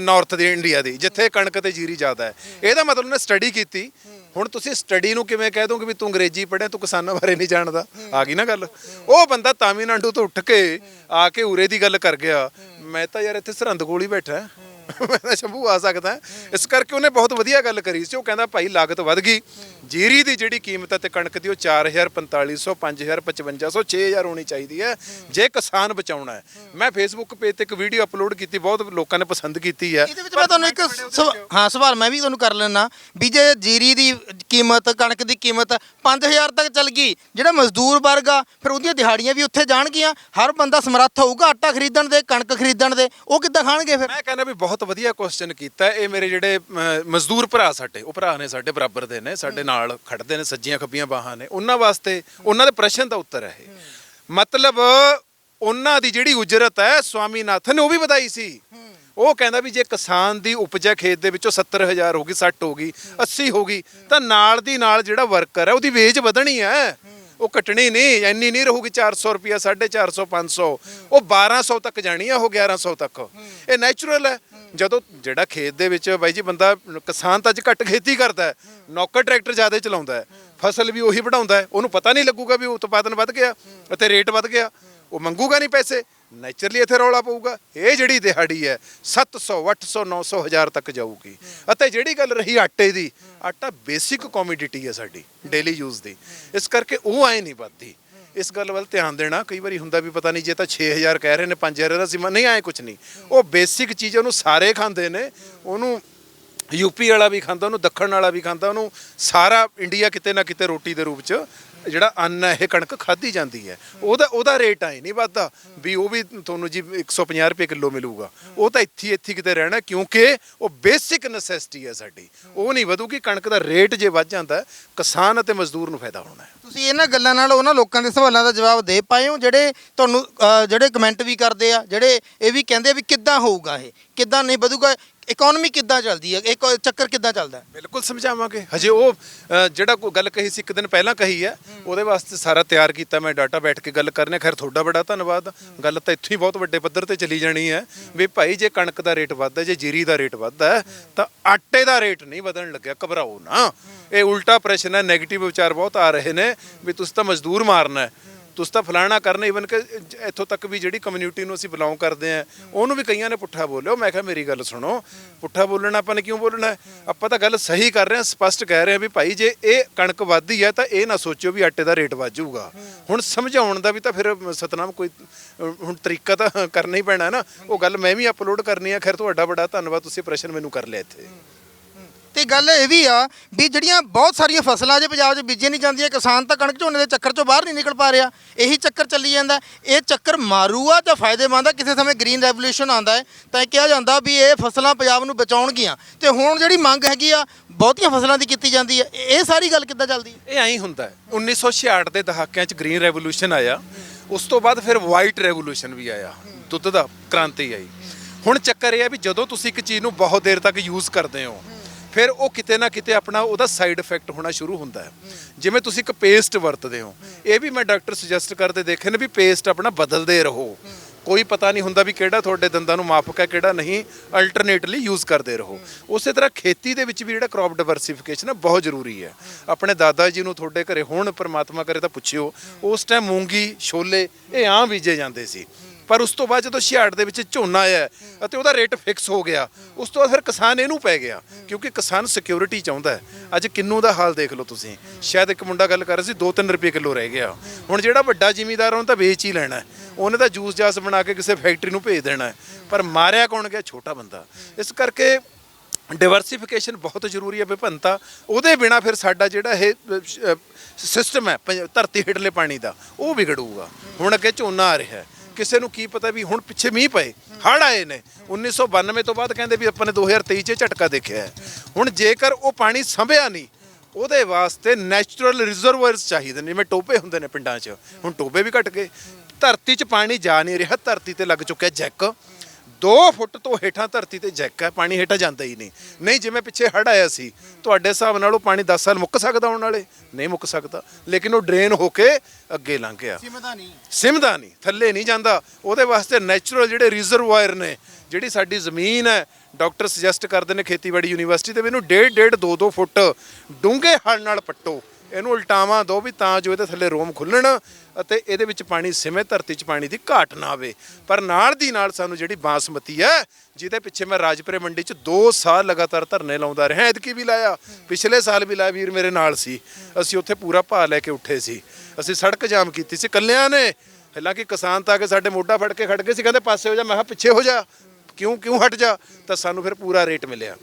ਨਾਰਥ ਦੀ ਇੰਡੀਆ ਦੀ ਜਿੱਥੇ ਕਣਕ ਤੇ ਜੀਰੀ ਜ਼ਿਆਦਾ ਹੈ। ਇਹਦਾ ਮਤਲਬ ਉਹਨੇ ਸਟੱਡੀ ਕੀਤੀ। ਹੁਣ ਤੁਸੀਂ ਸਟੱਡੀ ਨੂੰ ਕਿਵੇਂ ਕਹਿ ਦੋਗੇ ਵੀ ਤੂੰ ਅੰਗਰੇਜ਼ੀ ਪੜ੍ਹਿਆ, ਤੂੰ ਕਿਸਾਨਾਂ ਬਾਰੇ ਨਹੀਂ ਜਾਣਦਾ? ਆ ਗਈ ਨਾ ਗੱਲ। ਉਹ ਬੰਦਾ ਤਾਮਿਲਨਾਡੂ ਤੋਂ ਉੱਠ ਕੇ ਆ ਕੇ ਉਰੇ ਦੀ ਗੱਲ ਕਰ ਗਿਆ। ਮੈਂ ਤਾਂ ਯਾਰ ਇੱਥੇ ਸਰਹੰਦ ਕੋਲ ਹੀ ਬੈਠਾ। ਮੈਂ ਸ਼ੰਭੂ ਆ ਸਕਦਾ ਇਸ ਕਰਕੇ ਉਹਨੇ ਬਹੁਤ ਵਧੀਆ ਗੱਲ ਕਰੀ ਸੀ। ਉਹ ਕਹਿੰਦਾ ਭਾਈ ਲਾਗਤ ਵੱਧ ਗਈ। ਜੀਰੀ ਦੀ ਜਿਹੜੀ ਕੀਮਤ ਹੈ ਤੇ ਕਣਕ ਦੀ ਉਹ 4000 4500 5000 5500 6000 ਹੋਣੀ ਚਾਹੀਦੀ ਹੈ ਜੇ ਕਿਸਾਨ ਬਚਾਉਣਾ ਹੈ। ਮੈਂ ਫੇਸਬੁੱਕ ਪੇਜ ਤੇ ਇੱਕ ਵੀਡੀਓ ਅਪਲੋਡ ਕੀਤੀ ਬਹੁਤ ਲੋਕਾਂ ਨੇ ਪਸੰਦ ਕੀਤੀ ਹੈ। ਇਹਦੇ ਵਿੱਚ ਮੈਂ ਤੁਹਾਨੂੰ ਇੱਕ ਸਵਾ- ਹਾਂ ਸਵਾਲ ਮੈਂ ਵੀ ਤੁਹਾਨੂੰ ਕਰ ਲੈਣਾ ਵੀ ਜੇ ਜੀਰੀ ਦੀ ਕੀਮਤ ਕਣਕ ਦੀ ਕੀਮਤ 5000 ਤੱਕ ਚੱਲ ਗਈ ਜਿਹੜਾ ਮਜ਼ਦੂਰ ਵਰਗ ਆ ਫਿਰ ਉਹਦੀਆਂ ਦਿਹਾੜੀਆਂ ਵੀ ਉੱਥੇ ਜਾਣਗੀਆਂ। ਹਰ ਬੰਦਾ ਸਮਰੱਥ ਹੋਊਗਾ ਆਟਾ ਖਰੀਦਣ ਦੇ ਕਣਕ ਖਰੀਦਣ ਦੇ। ਉਹ ਕਿੱਦਾਂ ਖਾਣਗੇ ਫਿਰ? ਮੈਂ ਕਹਿੰਦਾ ਵੀ ਬਹੁਤ ਵਧੀਆ ਕੁਐਸਚਨ ਕੀਤਾ। ਇਹ ਮੇਰੇ ਜਿਹੜੇ ਮਜ਼ਦੂਰ ਭਰਾ ਸਾਡੇ ਉਹ ਭਰਾ ਨੇ ਸਾਡੇ ਬਰਾਬਰ ਦੇ ਨੇ ਸਾਡੇ ਨਾਲ ਖੜਦੇ ਨੇ ਸੱਜੀਆਂ ਖੱਬੀਆਂ ਬਾਹਾਂ ਨੇ। ਉਹਨਾਂ ਵਾਸਤੇ ਉਹਨਾਂ ਦੇ ਪ੍ਰਸ਼ਨ ਦਾ ਉੱਤਰ ਹੈ ਇਹ। ਮਤਲਬ ਉਹਨਾਂ ਦੀ ਜਿਹੜੀ ਉਜਰਤ ਹੈ ਸਵਾਮੀਨਾਥਨ ਨੇ ਉਹ ਵੀ ਵਧਾਈ ਸੀ। ਉਹ ਕਹਿੰਦਾ ਵੀ ਜੇ ਕਿਸਾਨ ਦੀ ਉਪਜਾ ਖੇਤ ਦੇ ਵਿੱਚੋਂ 70000 ਹੋ ਗਈ 60 ਹੋ ਗਈ 80 ਹੋ ਗਈ ਤਾਂ ਨਾਲ ਦੀ ਨਾਲ ਜਿਹੜਾ ਵਰਕਰ ਹੈ ਉਹਦੀ ਵੇਜ ਵਧਣੀ ਹੈ। ਉਹ ਕੱਟਣੀ ਨਹੀਂ ਇੰਨੀ ਨਹੀਂ ਰਹੂਗੀ 400 ਰੁਪਿਆ 450 500 ਉਹ 1200 ਤੱਕ ਜਾਣੀ ਆ ਉਹ 1100 ਤੱਕ। ਇਹ ਨੈਚੁਰਲ ਹੈ। ਜਦੋਂ ਜਿਹੜਾ ਖੇਤ ਦੇ ਵਿੱਚ ਬਾਈ ਜੀ ਬੰਦਾ ਕਿਸਾਨ ਤਾਂ ਅੱਜ ਘੱਟ ਖੇਤੀ ਕਰਦਾ ਹੈ, ਨੌਕਰ ਟਰੈਕਟਰ ਜ਼ਿਆਦਾ ਚਲਾਉਂਦਾ ਹੈ, ਫਸਲ ਵੀ ਉਹੀ ਵਧਾਉਂਦਾ ਹੈ, ਉਹਨੂੰ ਪਤਾ ਨਹੀਂ ਲੱਗੂਗਾ ਵੀ ਉਤਪਾਦਨ ਵੱਧ ਗਿਆ ਅਤੇ ਰੇਟ ਵੱਧ ਗਿਆ, ਉਹ ਮੰਗੂਗਾ ਨਹੀਂ ਪੈਸੇ, ਨੇਚਰਲੀ ਇੱਥੇ ਰੌਲਾ ਪਊਗਾ, ਇਹ ਜਿਹੜੀ ਦਿਹਾੜੀ ਹੈ 700 800 900 ਹਜ਼ਾਰ ਤੱਕ ਜਾਊਗੀ। ਅਤੇ ਜਿਹੜੀ ਗੱਲ ਰਹੀ ਆਟੇ ਦੀ, ਆਟਾ ਬੇਸਿਕ ਕਮੋਡਿਟੀ ਹੈ ਸਾਡੀ ਡੇਲੀ ਯੂਜ਼ ਦੀ, ਇਸ ਕਰਕੇ ਉਹ ਐ ਨਹੀਂ ਵੱਧਦੀ। ਇਸ ਗੱਲ ਵੱਲ ਧਿਆਨ ਦੇਣਾ। ਕਈ ਵਾਰੀ ਹੁੰਦਾ ਵੀ ਪਤਾ ਨਹੀਂ ਜੇ ਤਾਂ 6000 ਕਹਿ ਰਹੇ ਨੇ 5000 ਦਾ ਸੀਮਾ ਨਹੀਂ ਆਏ ਕੁਝ ਨਹੀਂ। ਉਹ ਬੇਸਿਕ ਚੀਜ਼ ਉਹਨੂੰ ਸਾਰੇ ਖਾਂਦੇ ਨੇ। ਉਹਨੂੰ ਯੂਪੀ ਵਾਲਾ ਵੀ ਖਾਂਦਾ, ਉਹਨੂੰ ਦੱਖਣ ਵਾਲਾ ਵੀ ਖਾਂਦਾ, ਉਹਨੂੰ ਸਾਰਾ ਇੰਡੀਆ ਕਿਤੇ ਨਾ ਕਿਤੇ ਰੋਟੀ ਦੇ ਰੂਪ 'ਚ ਜਿਹੜਾ ਅੰਨ ਹੈ ਇਹ ਕਣਕ ਖਾਧੀ ਜਾਂਦੀ ਹੈ। ਉਹਦਾ ਉਹਦਾ ਰੇਟ ਆਏ ਨਹੀਂ ਵੱਧਦਾ ਵੀ ਉਹ ਵੀ ਤੁਹਾਨੂੰ ਜੀ 150 ਰੁਪਏ ਕਿਲੋ ਮਿਲੂਗਾ। ਉਹ ਤਾਂ ਇੱਥੇ ਇੱਥੇ ਕਿਤੇ ਰਹਿਣਾ ਕਿਉਂਕਿ ਉਹ ਬੇਸਿਕ ਨੈਸੈਸਿਟੀ ਹੈ ਸਾਡੀ। ਉਹ ਨਹੀਂ ਵਧੂਗੀ ਕਣਕ ਦਾ ਰੇਟ ਜੇ ਵੱਧ ਜਾਂਦਾ ਕਿਸਾਨ ਅਤੇ ਮਜ਼ਦੂਰ ਨੂੰ ਫਾਇਦਾ ਹੋਣਾ ਹੈ। ਤੁਸੀਂ ਇਹਨਾਂ ਗੱਲਾਂ ਨਾਲ ਉਹਨਾਂ ਲੋਕਾਂ ਦੇ ਸਵਾਲਾਂ ਦਾ ਜਵਾਬ ਦੇ ਪਾਏ ਹੋ ਜਿਹੜੇ ਤੁਹਾਨੂੰ ਅ, ਜਿਹੜੇ ਕਮੈਂਟ ਵੀ ਕਰਦੇ ਆ ਜਿਹੜੇ ਇਹ ਵੀ ਕਹਿੰਦੇ ਆ ਵੀ ਕਿੱਦਾਂ ਹੋਊਗਾ ਇਹ? ਕਿੱਦਾਂ ਨਹੀਂ ਵਧੂਗਾ? ਇਕਨੋਮੀ ਕਿੱਦਾਂ ਚੱਲਦੀ ਹੈ? ਇੱਕ ਚੱਕਰ ਕਿੱਦਾਂ ਚੱਲਦਾ? ਬਿਲਕੁਲ ਸਮਝਾਵਾਂਗੇ। ਹਜੇ ਉਹ ਅ, ਜਿਹੜਾ ਕੋਈ ਗੱਲ ਕਹੀ ਸੀ ਇੱਕ ਦਿਨ ਪਹਿਲਾਂ ਕਹੀ ਹੈ ਉਹਦੇ ਵਾਸਤੇ ਸਾਰਾ ਤਿਆਰ ਕੀਤਾ ਮੈਂ ਡਾਟਾ ਬੈਠ ਕੇ ਗੱਲ ਕਰਨੇ। ਖੈਰ ਤੁਹਾਡਾ ਬੜਾ ਧੰਨਵਾਦ। ਗੱਲ ਤਾਂ ਇੱਥੋਂ ਹੀ ਬਹੁਤ ਵੱਡੇ ਪੱਧਰ ਤੇ ਚਲੀ ਜਾਣੀ ਹੈ ਵੀ ਭਾਈ ਜੇ ਕਣਕ ਦਾ ਰੇਟ ਵੱਧਦਾ ਜੇ ਜੀਰੀ ਦਾ ਰੇਟ ਵੱਧਦਾ ਤਾਂ ਆਟੇ ਦਾ ਰੇਟ ਨਹੀਂ ਵਧਣ ਲੱਗਿਆ ਘਬਰਾਓ ਨਾ। ਇਹ ਉਲਟਾ ਪ੍ਰਸ਼ਨ ਹੈ 네ਗੇਟਿਵ ਵਿਚਾਰ ਬਹੁਤ ਆ ਰਹੇ ਨੇ ਵੀ ਤੁਸੀਂ ਤਾਂ ਮਜ਼ਦੂਰ ਮਾਰਨਾ ਹੈ। ਤੁਸੀਂ ਤਾਂ ਫਲਾਣਾ ਕਰਨਾ ਇਵਨ ਕਿ ਇੱਥੋਂ ਤੱਕ ਵੀ ਜਿਹੜੀ ਕਮਿਊਨਿਟੀ ਨੂੰ ਅਸੀਂ ਬਿਲੋਂਗ ਕਰਦੇ ਆ ਉਹਨੂੰ ਵੀ ਕਈਆਂ ਨੇ ਪੁੱਠਾ ਬੋਲਿਓ ਮੈਂ ਕਿਹਾ, ਮੇਰੀ ਗੱਲ ਸੁਣੋ, ਪੁੱਠਾ ਬੋਲਣਾ ਆਪਾਂ ਨੇ ਕਿਉਂ ਬੋਲਣਾ? ਆਪਾਂ ਤਾਂ ਗੱਲ ਸਹੀ ਕਰ ਰਹੇ ਹਾਂ, ਸਪਸ਼ਟ ਕਹਿ ਰਹੇ ਹਾਂ ਵੀ ਭਾਈ ਜੇ ਇਹ ਕਣਕ ਵੱਧਦੀ ਹੈ ਤਾਂ ਇਹ ਨਾ ਸੋਚਿਓ ਵੀ ਆਟੇ ਦਾ ਰੇਟ ਵੱਧ ਜਾਊਗਾ। ਹੁਣ ਸਮਝਾਉਣ ਦਾ ਵੀ ਤਾਂ ਫਿਰ ਸਤਨਾਮ ਕੋਈ, ਹੁਣ ਤਰੀਕਾ ਤਾਂ ਕਰਨਾ ਹੀ ਪੈਣਾ ਨਾ। ਉਹ ਗੱਲ ਮੈਂ ਵੀ ਅਪਲੋਡ ਕਰਨੀ ਆ। ਖੈਰ, ਤੁਹਾਡਾ ਬੜਾ ਧੰਨਵਾਦ, ਤੁਸੀਂ ਪ੍ਰਸ਼ਨ ਮੈਨੂੰ ਕਰ ਲਿਆ ਇੱਥੇ। ਤੇ ਗੱਲ ਇਹ ਵੀ ਆ ਵੀ ਜਿਹੜੀਆਂ ਬਹੁਤ ਸਾਰੀਆਂ ਫਸਲਾਂ ਜੇ ਪੰਜਾਬ 'ਚ ਬੀਜੀਆਂ ਨਹੀਂ ਜਾਂਦੀਆਂ, ਕਿਸਾਨ ਤਾਂ ਕਣਕ ਝੋਨੇ ਦੇ ਚੱਕਰ 'ਚੋਂ ਬਾਹਰ ਨਹੀਂ ਨਿਕਲ ਪਾ ਰਿਹਾ। ਇਹੀ ਚੱਕਰ ਚੱਲੀ ਜਾਂਦਾ। ਇਹ ਚੱਕਰ ਮਾਰੂ ਆ ਜਾਂ ਫਾਇਦੇਮੰਦ ਆ? ਕਿਸੇ ਸਮੇਂ ਗ੍ਰੀਨ ਰੈਵੋਲੂਸ਼ਨ ਆਉਂਦਾ ਹੈ। ਤਾਂ ਇਹ ਕਿਹਾ ਜਾਂਦਾ ਵੀ ਇਹ ਫਸਲਾਂ ਪੰਜਾਬ ਨੂੰ ਬਚਾਉਣਗੀਆਂ। ਤੇ ਹੁਣ ਜਿਹੜੀ ਮੰਗ ਹੈਗੀ ਆ, ਬਹੁਤੀਆਂ ਫਸਲਾਂ ਦੀ ਕੀਤੀ ਜਾਂਦੀ ਹੈ। ਇਹ ਸਾਰੀ ਗੱਲ ਕਿੱਦਾਂ ਚੱਲਦੀ ਹੈ? ਇਹ ਐਂ ਹੀ। ਹੁੰਦਾ ਹੈ 1966 ਦੇ ਦਹਾਕਿਆਂ 'ਚ ਗ੍ਰੀਨ ਰੈਵੋਲੂਸ਼ਨ ਆਇਆ। ਉਸ ਤੋਂ ਬਾਅਦ ਫਿਰ ਵਾਈਟ ਰੈਵੋਲੂਸ਼ਨ ਵੀ ਆਇਆ। ਦੁੱਧ ਦਾ ਕ੍ਰਾਂਤੀ ਆਈ। ਹੁਣ ਚੱਕਰ ਇਹ ਆ ਵੀ ਜਦੋਂ ਤੁਸੀਂ ਇੱਕ ਚੀਜ਼ ਨੂੰ ਬਹੁਤ ਦੇਰ ਤੱਕ ਯੂਜ਼ ਕਰਦੇ ਹੋ ਫਿਰ ਉਹ ਕਿਤੇ ਨਾ ਕਿਤੇ ਆਪਣਾ ਉਹਦਾ ਸਾਈਡ ਇਫੈਕਟ ਹੋਣਾ ਸ਼ੁਰੂ ਹੁੰਦਾ ਹੈ। ਜਿਵੇਂ ਤੁਸੀਂ ਇੱਕ ਪੇਸਟ ਵਰਤਦੇ ਹੋ, ਇਹ ਵੀ ਮੈਂ ਡਾਕਟਰ ਸੁਜੈਸਟ ਕਰਦੇ ਦੇਖੇ ਨੇ ਵੀ ਪੇਸਟ ਆਪਣਾ ਬਦਲਦੇ ਰਹੋ। ਕੋਈ ਪਤਾ ਨਹੀਂ ਹੁੰਦਾ ਵੀ ਕਿਹੜਾ ਤੁਹਾਡੇ ਦੰਦਾਂ ਨੂੰ ਮਾਫਕ ਹੈ, ਕਿਹੜਾ ਨਹੀਂ ਅਲਟਰਨੇਟਲੀ ਯੂਜ਼ ਕਰਦੇ ਰਹੋ। ਉਸੇ ਤਰ੍ਹਾਂ ਖੇਤੀ ਦੇ ਵਿੱਚ ਵੀ ਜਿਹੜਾ ਕ੍ਰੌਪ ਡਾਈਵਰਸਿਫਿਕੇਸ਼ਨ ਹੈ, ਬਹੁਤ ਜ਼ਰੂਰੀ ਹੈ। ਆਪਣੇ ਦਾਦਾ ਜੀ ਨੂੰ ਤੁਹਾਡੇ ਘਰੇ ਹੁਣ ਪਰਮਾਤਮਾ ਕਰੇ ਤਾਂ ਪੁੱਛਿਓ, ਉਸ ਟਾਈਮ ਮੂੰਗੀ, ਛੋਲੇ, ਇਹ ਆਮ ਬੀਜੇ ਜਾਂਦੇ ਸੀ। ਪਰ ਉਸ ਤੋਂ ਬਾਅਦ ਜਦੋਂ 66 ਦੇ ਵਿੱਚ ਝੋਨਾ ਆਇਆ ਅਤੇ ਉਹਦਾ ਰੇਟ ਫਿਕਸ ਹੋ ਗਿਆ ਉਸ ਤੋਂ ਬਾਅਦ ਫਿਰ ਕਿਸਾਨ ਇਹਨੂੰ ਪੈ ਗਿਆ ਕਿਉਂਕਿ ਕਿਸਾਨ ਸਿਕਿਉਰਿਟੀ ਚਾਹੁੰਦਾ ਹੈ। ਅੱਜ ਕਿੰਨੂ ਦਾ ਹਾਲ ਦੇਖ ਲਓ ਤੁਸੀਂ। ਸ਼ਾਇਦ ਇੱਕ ਮੁੰਡਾ ਗੱਲ ਕਰ ਰਿਹਾ ਸੀ 2-3 ਰੁਪਏ ਕਿਲੋ ਰਹਿ ਗਿਆ। ਹੁਣ ਜਿਹੜਾ ਵੱਡਾ ਜ਼ਿਮੀਦਾਰ ਉਹਨੂੰ ਤਾਂ ਵੇਚ ਹੀ ਲੈਣਾ। ਉਹਨੇ ਤਾਂ ਜੂਸ ਜਾਸ ਬਣਾ ਕੇ ਕਿਸੇ ਫੈਕਟਰੀ ਨੂੰ ਭੇਜ ਦੇਣਾ। ਪਰ ਮਾਰਿਆ ਕੌਣ ਗਿਆ? ਛੋਟਾ ਬੰਦਾ। ਇਸ ਕਰਕੇ ਡਾਈਵਰਸਿਫਿਕੇਸ਼ਨ ਬਹੁਤ ਜ਼ਰੂਰੀ ਹੈ ਵਿਭਿੰਨਤਾ। ਉਹਦੇ ਬਿਨਾ ਫਿਰ ਸਾਡਾ ਜਿਹੜਾ ਇਹ ਸਿਸਟਮ ਹੈ ਧਰਤੀ ਹੇਠਲੇ ਪਾਣੀ ਦਾ ਉਹ ਵਿਗੜੂਗਾ। ਹੁਣ ਅੱਗੇ ਝੋਨਾ ਆ ਰਿਹਾ ਹੈ। ਕਿਸੇ ਨੂੰ ਕੀ ਪਤਾ ਵੀ ਹੁਣ ਪਿੱਛੇ ਮੀਂਹ ਪਏ, ਹੜ੍ਹ ਆਏ ਨੇ। 1992 ਤੋਂ ਬਾਅਦ ਕਹਿੰਦੇ ਵੀ ਆਪਾਂ ਨੇ 2023 'ਚ ਝਟਕਾ ਦੇਖਿਆ। ਹੈ ਹੁਣ ਜੇਕਰ ਉਹ ਪਾਣੀ ਸੰਭਿਆ ਨਹੀਂ, ਉਹਦੇ ਵਾਸਤੇ ਨੈਚੁਰਲ ਰਿਜ਼ਰਵਰਸ ਚਾਹੀਦੇ ਨੇ, ਜਿਵੇਂ ਟੋਬੇ ਹੁੰਦੇ ਨੇ ਪਿੰਡਾਂ 'ਚ। ਹੁਣ ਟੋਬੇ ਵੀ ਘਟ ਗਏ। ਧਰਤੀ 'ਚ ਪਾਣੀ ਜਾ ਨਹੀਂ ਰਿਹਾ, ਧਰਤੀ ਤੇ ਲੱਗ ਚੁੱਕਿਆ ਜੈਕ। 2 ਫੁੱਟ ਤੋਂ ਹੇਠਾਂ ਧਰਤੀ ਤੇ ਜੈਕ ਹੈ ਪਾਣੀ ਹੇਠਾਂ ਜਾਂਦਾ ਹੀ ਨਹੀਂ। ਨਹੀਂ ਜਿਵੇਂ ਪਿੱਛੇ ਹੜ ਆਇਆ ਸੀ ਤੁਹਾਡੇ ਹਿਸਾਬ ਨਾਲ ਉਹ ਪਾਣੀ 10 ਸਾਲ ਮੁੱਕ ਸਕਦਾ ਆਉਣ ਵਾਲੇ? ਨਹੀਂ ਮੁੱਕ ਸਕਦਾ। ਲੇਕਿਨ ਉਹ ਡਰੇਨ ਹੋ ਕੇ ਅੱਗੇ ਲੰਘ ਗਿਆ। ਸਿਮਦਾ ਨਹੀਂ। ਸਿਮਦਾ ਨਹੀਂ ਥੱਲੇ ਨਹੀਂ ਜਾਂਦਾ। ਉਹਦੇ ਵਾਸਤੇ ਨੈਚੁਰਲ ਜਿਹੜੇ ਰਿਜ਼ਰਵਾਇਰ ਨੇ ਜਿਹੜੀ ਸਾਡੀ ਜ਼ਮੀਨ ਹੈ ਡਾਕਟਰ ਸੁਜੈਸਟ ਕਰਦੇ ਨੇ ਖੇਤੀਬਾੜੀ ਯੂਨੀਵਰਸਿਟੀ ਤੇ ਇਹਨੂੰ ਡੇਢ ਡੇਢ 2 2 ਫੁੱਟ ਡੂੰਘੇ ਹਲ ਨਾਲ ਪੱਟੋ। ਇਹਨੂੰ ਉਲਟਾਵਾਂ ਦੋ ਵੀ ਤਾਂ ਜੋ ਇਹਦੇ ਥੱਲੇ ਰੋਮ ਖੁੱਲਣ ਅਤੇ ਇਹਦੇ ਵਿੱਚ ਪਾਣੀ ਸਿਵੇਂ ਧਰਤੀ 'ਚ ਪਾਣੀ ਦੀ ਘਾਟ ਨਾ ਆਵੇ। ਪਰ ਨਾਲ ਦੀ ਨਾਲ ਸਾਨੂੰ ਜਿਹੜੀ ਬਾਸਮਤੀ ਹੈ, ਜਿਹਦੇ ਪਿੱਛੇ ਮੈਂ ਰਾਜਪੁਰੇ ਮੰਡੀ 'ਚ 2 ਸਾਲ ਲਗਾਤਾਰ ਧਰਨੇ ਲਾਉਂਦਾ ਰਿਹਾ, ਐਤਕੀ ਵੀ ਲਾਇਆ। ਪਿਛਲੇ ਸਾਲ ਵੀ ਲਾਇਆ, ਵੀਰ ਮੇਰੇ ਨਾਲ ਸੀ। ਅਸੀਂ ਉੱਥੇ ਪੂਰਾ ਭਾਅ ਲੈ ਕੇ ਉੱਠੇ ਸੀ। ਅਸੀਂ ਸੜਕ ਜਾਮ ਕੀਤੀ ਸੀ ਕੱਲਿਆਂ ਨੇ। ਹਾਲਾਂਕਿ ਕਿਸਾਨ ਤਾਂ ਕਿ ਸਾਡੇ ਮੋਢਾ ਫੜ ਕੇ ਖੜ ਗਏ ਸੀ, ਕਹਿੰਦੇ ਪਾਸੇ ਹੋ ਜਾ, ਮੈਂ ਕਿਹਾ ਪਿੱਛੇ ਹੋ ਜਾ, ਕਿਉਂ ਕਿਉਂ ਹਟ ਜਾ? ਤਾਂ ਸਾਨੂੰ ਫਿਰ ਪੂਰਾ ਰੇਟ ਮਿਲਿਆ।